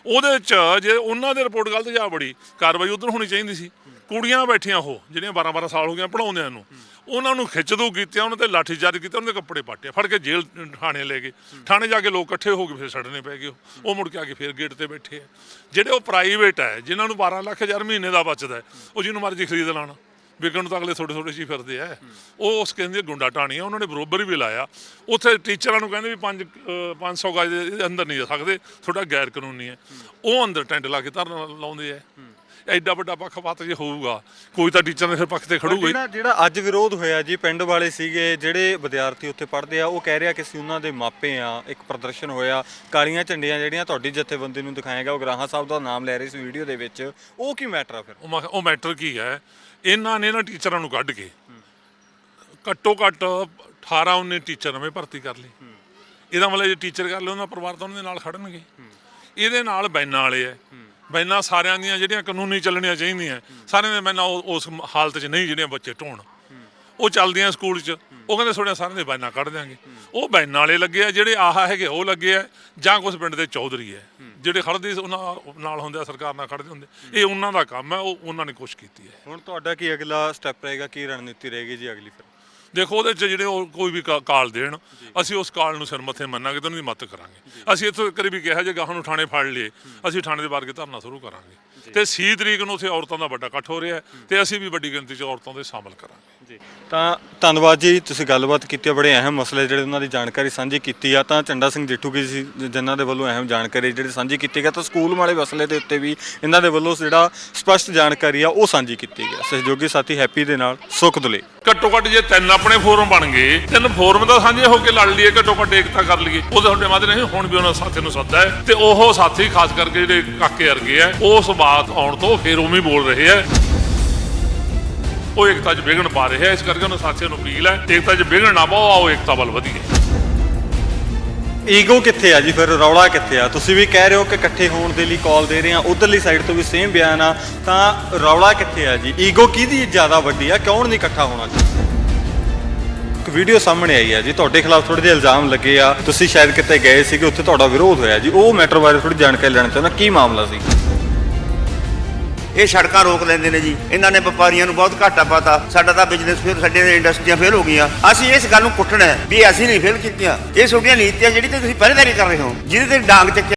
ਉਹਦੇ ਚ ਜੇ ਉਹਨਾਂ ਦੇ ਰਿਪੋਰਟ ਗਲਤ ਜਾ ਬੜੀ ਕਾਰਵਾਈ ਉਧਰ ਹੋਣੀ ਚਾਹੀਦੀ ਸੀ। ਕੁੜੀਆਂ ਬੈਠੀਆਂ ਉਹ ਜਿਹੜੀਆਂ 12 12 ਸਾਲ ਹੋ ਗਈਆਂ ਪੜਾਉਂਦਿਆਂ ਨੂੰ। ਉਹਨਾਂ ਨੂੰ ਖਿੱਚਦੂ ਕੀਤਾ ਉਹਨਾਂ ਤੇ ਲਾਠੀ ਚਾਰਜ ਕੀਤਾ ਉਹਨਾਂ ਦੇ ਕੱਪੜੇ ਪਾਟੇ ਫੜ ਕੇ ਜੇਲ੍ਹ ਥਾਣੇ ਲੈ ਗਏ। ਥਾਣੇ ਜਾ ਕੇ ਲੋਕ ਇਕੱਠੇ ਹੋ ਕੇ ਫਿਰ ਛੱਡਣੇ ਪੈ ਗਏ ਉਹ। ਮੁੜ ਕੇ ਆ ਕੇ ਫਿਰ ਗੇਟ ਤੇ ਬੈਠੇ ਆ। ਜਿਹੜੇ ਉਹ ਪ੍ਰਾਈਵੇਟ ਹੈ ਜਿਨ੍ਹਾਂ ਨੂੰ 12 ਲੱਖ ਹਜ਼ਾਰ ਮਹੀਨੇ ਦਾ ਬਚਦਾ ਹੈ, ਉਹ ਜਿਹਨੂੰ ਮਰਜ਼ੀ ਖਰੀਦ ਲੈਣ। ਵਿਕਣ ਨੂੰ ਤਾਂ ਅਗਲੇ ਥੋੜੇ ਥੋੜੇ ਜੀ ਫਿਰਦੇ ਆ। ਉਹ ਉਸ ਕਹਿੰਦੇ ਗੁੰਡਾ ਟਾਣੀ ਆ ਉਹਨਾਂ ਨੇ ਬਰੋਬਰ ਵੀ ਲਾਇਆ। ਉੱਥੇ ਟੀਚਰਾਂ ਨੂੰ ਕਹਿੰਦੇ ਵੀ 5 500 ਗਜ ਦੇ ਅੰਦਰ ਨਹੀਂ ਜਾ ਸਕਦੇ ਤੁਹਾਡਾ ਗੈਰ ਕਾਨੂੰਨੀ ਹੈ। ਉਹ ਅੰਦਰ ਟੈਂਟ ਲਾ ਕੇ ਧਰਨਾ ਲਾਉਂਦੇ ਆ। ਐਡਾ ਵੱਡਾ ਪੱਖਪਾਤ ਜੇ ਹੋਊਗਾ ਕੋਈ ਤਾਂ ਟੀਚਰ ਫਿਰ ਪੱਖ ਤੇ ਖੜੂਗਾ ਜਿਹੜਾ ਜਿਹੜਾ ਅੱਜ ਵਿਰੋਧ ਹੋਇਆ ਜੀ ਪਿੰਡ ਵਾਲੇ ਸੀਗੇ ਜਿਹੜੇ ਵਿਦਿਆਰਥੀ ਉੱਥੇ ਪੜ੍ਹਦੇ ਆ ਉਹ ਕਹਿ ਰਿਹਾ ਕਿ ਅਸੀਂ ਉਹਨਾਂ ਦੇ ਮਾਪੇ ਆ ਇੱਕ ਪ੍ਰਦਰਸ਼ਨ ਹੋਇਆ ਕਾਲੀਆਂ ਝੰਡੀਆਂ ਜਿਹੜੀਆਂ ਤੁਹਾਡੀ ਜਥੇਬੰਦੀ ਨੂੰ ਦਿਖਾਏਗਾ ਉਹ ਗਰਾਹਾਂ ਸਾਹਿਬ ਦਾ ਨਾਮ ਲੈ ਰਹੇ ਸੀ ਵੀਡੀਓ ਦੇ ਵਿੱਚ ਉਹ ਕੀ ਮੈਟਰ ਆ ਫਿਰ? ਉਹ ਮੈਟਰ ਕੀ ਹੈ? ਇਹਨਾਂ ਨੇ ਨਾ ਟੀਚਰਾਂ ਨੂੰ ਕੱਢ ਕੇ ਘੱਟੋ ਘੱਟ 18 19 ਟੀਚਰ ਨਵੇਂ ਭਰਤੀ ਕਰ ਲਏ। ਇਹਦਾ ਮਤਲਬ ਜੇ ਟੀਚਰ ਕਰ ਲਏ ਉਹਨਾਂ ਦਾ ਪਰਿਵਾਰ ਤਾਂ ਉਹਨਾਂ ਦੇ ਨਾਲ ਖੜਨਗੇ। ਇਹਦੇ ਨਾਲ ਬੈਨਾਂ ਵਾਲੇ ਐ ਬੈਨਾਂ ਸਾਰਿਆਂ ਦੀਆਂ ਜਿਹੜੀਆਂ ਕਾਨੂੰਨੀ ਚੱਲਣੀਆਂ ਚਾਹੀਦੀਆਂ, ਸਾਰਿਆਂ ਦੇ ਬੈਨਾਂ ਉਹ- ਉਸ ਹਾਲਤ 'ਚ ਨਹੀਂ ਜਿਹੜੀਆਂ ਬੱਚੇ ਢੋਣ। ਉਹ ਚੱਲਦੀਆਂ ਸਕੂਲ 'ਚ, ਉਹ ਕਹਿੰਦੇ ਤੁਹਾਡੇ ਸਾਰਿਆਂ ਦੇ ਬੈਨਾਂ ਕੱਢ ਦਿਆਂਗੇ। ਉਹ ਬੈਨਾਂ ਵਾਲੇ ਲੱਗੇ ਆ, ਜਿਹੜੇ ਆਹ ਹੈਗੇ ਉਹ ਲੱਗੇ ਆ, ਜਾਂ ਕੁਝ ਪਿੰਡ ਦੇ ਚੌਧਰੀ ਹੈ ਜਿਹੜੇ ਖੜਦੇ ਉਹਨਾਂ ਨਾਲ ਹੁੰਦੇ ਆ, ਸਰਕਾਰ ਨਾਲ ਖੜਦੇ ਹੁੰਦੇ ਇਹ ਉਹਨਾਂ ਦਾ ਕੰਮ ਹੈ ਉਹ ਉਹਨਾਂ ਨੇ ਕੋਸ਼ਿਸ਼ ਕੀਤੀ ਹੈ ਹੁਣ ਤੁਹਾਡਾ ਕੀ ਅਗਲਾ ਸਟੈਪ ਰਹੇਗਾ, ਕੀ ਰਣਨੀਤੀ ਰਹੇਗੀ ਜੀ ਅਗਲੀ ਫਿਰ? ਦੇਖੋ ਉਹਦੇ ਚ ਜਿਹੜੇ ਉਹ ਕੋਈ ਵੀ ਕਾ- ਕਾਲ ਦੇਣ ਅਸੀਂ ਉਸ ਕਾਲ ਨੂੰ ਸਿਰ ਮੱਥੇ ਮੰਨਾਂਗੇ ਤੇ ਉਹਨਾਂ ਦੀ ਮਦਦ ਕਰਾਂਗੇ। ਅਸੀਂ ਇੱਥੋਂ ਕਰੀ ਵੀ ਕਿਹਾ ਜੇ ਗਾਹਾਂ ਨੂੰ ਥਾਣੇ ਫੜ ਲਏ ਅਸੀਂ ਥਾਣੇ ਦੇ ਬਾਹਰ ਕੇ ਧਰਨਾ ਸ਼ੁਰੂ ਕਰਾਂਗੇ। ਤੇ 30 ਤਰੀਕ ਨੂੰ ਉੱਥੇ ਔਰਤਾਂ ਦਾ ਵੱਡਾ ਇਕੱਠ ਹੋ ਰਿਹਾ ਹੈ ਤੇ ਅਸੀਂ ਵੀ ਵੱਡੀ ਗਿਣਤੀ 'ਚ ਔਰਤਾਂ ਦੇ ਸ਼ਾਮਲ ਕਰਾਂਗੇ। ਜੀ। ਤਾਂ ਧੰਨਵਾਦ ਜੀ ਤੁਸੀਂ ਗੱਲਬਾਤ ਕੀਤੀ ਹੈ ਬੜੇ ਅਹਿਮ ਮਸਲੇ ਜਿਹੜੇ ਉਹਨਾਂ ਦੀ ਜਾਣਕਾਰੀ ਸਾਂਝੀ ਕੀਤੀ ਆ। ਤਾਂ ਚੰਡਾ ਸਿੰਘ ਜੇਠੂ ਕੀ ਸੀ ਜਿਨ੍ਹਾਂ ਦੇ ਵੱਲੋਂ ਅਹਿਮ ਜਾਣਕਾਰੀ ਜਿਹੜੀ ਸਾਂਝੀ ਕੀਤੀ ਗਿਆ ਤਾਂ ਸਕੂਲ ਵਾਲੇ ਮਸਲੇ ਦੇ ਉੱਤੇ ਵੀ ਇਹਨਾਂ ਦੇ ਵੱਲੋਂ ਜਿਹੜਾ ਸਪਸ਼ਟ ਜਾਣਕਾਰੀ ਆ ਉਹ ਸਾਂਝੀ ਕੀਤੀ ਗਿਆ ਸਹਿਯੋਗੀ ਸਾਥੀ ਹੈਪੀ ਦੇ ਨਾਲ ਸੁਖ ਦੁਲੇ ਘੱਟੋ ਘੱਟ ਜੇ ਤਿੰਨ ਆਪਣੇ ਫੋਰਮ ਬਣ ਗਏ, ਤਿੰਨ ਫੋਰਮ ਦਾ ਸਾਂਝੇ ਹੋ ਕੇ ਲੜ ਲਈਏ, ਘੱਟੋ ਘੱਟ ਏਕਤਾ ਕਰ ਲਈਏ। ਉਹ ਤੁਹਾਡੇ ਮਾਦੇ ਨਹੀਂ, ਹੁਣ ਵੀ ਉਹਨਾਂ ਸਾਥੀ ਨੂੰ ਸੱਦਾ ਹੈ। ਤੇ ਉਹ ਸਾਥੀ, ਖਾਸ ਕਰਕੇ ਜਿਹੜੇ ਕਾਕੇ ਵਰਗੇ ਆ, ਉਸ ਬਾਤ ਆਉਣ ਤੋਂ ਫਿਰ ਉਵੇਂ ਬੋਲ ਰਹੇ ਆ। ਉਹ ਏਕਤਾ 'ਚ ਵਿਘਨ ਪਾ ਰਹੇ ਆ, ਇਸ ਕਰਕੇ ਉਹਨਾਂ ਸਾਥੀਆਂ ਨੂੰ ਅਪੀਲ ਹੈ, ਏਕਤਾ 'ਚ ਵਿਘਨ ਨਾ ਪਾਓ, ਆਓ ਏਕਤਾ ਵੱਲ ਵਧੀਏ। ਈਗੋ ਕਿੱਥੇ ਆ ਜੀ? ਫਿਰ ਰੌਲਾ ਕਿੱਥੇ ਆ? ਤੁਸੀਂ ਵੀ ਕਹਿ ਰਹੇ ਹੋ ਕਿ ਇਕੱਠੇ ਹੋਣ ਦੇ ਲਈ ਕਾਲ ਦੇ ਰਹੇ ਆ। ਉਧਰਲੀ ਸਾਈਡ ਤੋਂ ਵੀ ਸੇਮ ਬਿਆਨ ਆ। ਤਾਂ ਰੌਲਾ ਕਿੱਥੇ ਆ ਜੀ? ਈਗੋ ਕਿਹਦੀ ਜ਼ਿਆਦਾ ਵੱਡੀ ਆ? ਕੌਣ ਨਹੀਂ ਇਕੱਠਾ ਹੋਣਾ ਚਾਹੀਦਾ ਇੱਕ ਵੀਡੀਓ ਸਾਹਮਣੇ ਆਈ ਆ ਜੀ। ਤੁਹਾਡੇ ਖਿਲਾਫ ਥੋੜੇ ਜਿਹੇ ਇਲਜ਼ਾਮ ਲੱਗੇ ਆ। ਤੁਸੀਂ ਸ਼ਾਇਦ ਕਿਤੇ ਗਏ ਸੀਗੇ, ਉੱਥੇ ਤੁਹਾਡਾ ਵਿਰੋਧ ਹੋਇਆ ਜੀ। ਉਹ ਮੈਟਰ ਬਾਰੇ ਥੋੜੀ ਜਾਣਕਾਰੀ ਲੈਣਾ ਚਾਹੁੰਦਾ। ਕੀ ਮਾਮਲਾ ਸੀ? ਇਹ ਸੜਕਾਂ ਰੋਕ ਲੈਂਦੇ ਨੇ ਜੀ। ਇਹਨਾਂ ਨੇ ਵਪਾਰੀਆਂ ਨੂੰ ਬਹੁਤ ਘਾਟਾ ਪਾਤਾ। ਸਾਡਾ ਤਾਂ ਬਿਜ਼ਨਸ ਫੇਲ ਸਾਡੇ ਇੰਡਸਟਰੀਆਂ ਫੇਲ ਹੋ ਗਈਆਂ। ਅਸੀਂ ਇਸ ਗੱਲ ਨੂੰ ਕੁੱਟਣਾ ਵੀ ਅਸੀਂ ਨਹੀਂ ਫੇਲ ਕੀਤੀਆਂ। ਇਹ ਤੁਹਾਡੀਆਂ ਨੀਤੀਆਂ ਜਿਹੜੀ ਤੇ ਤੁਸੀਂ ਪਹਿਰੇਦਾਰੀ ਕਰ ਰਹੇ ਹੋ, ਜਿਹਦੇ ਤੇ ਡਾਂਗ ਚੱਕ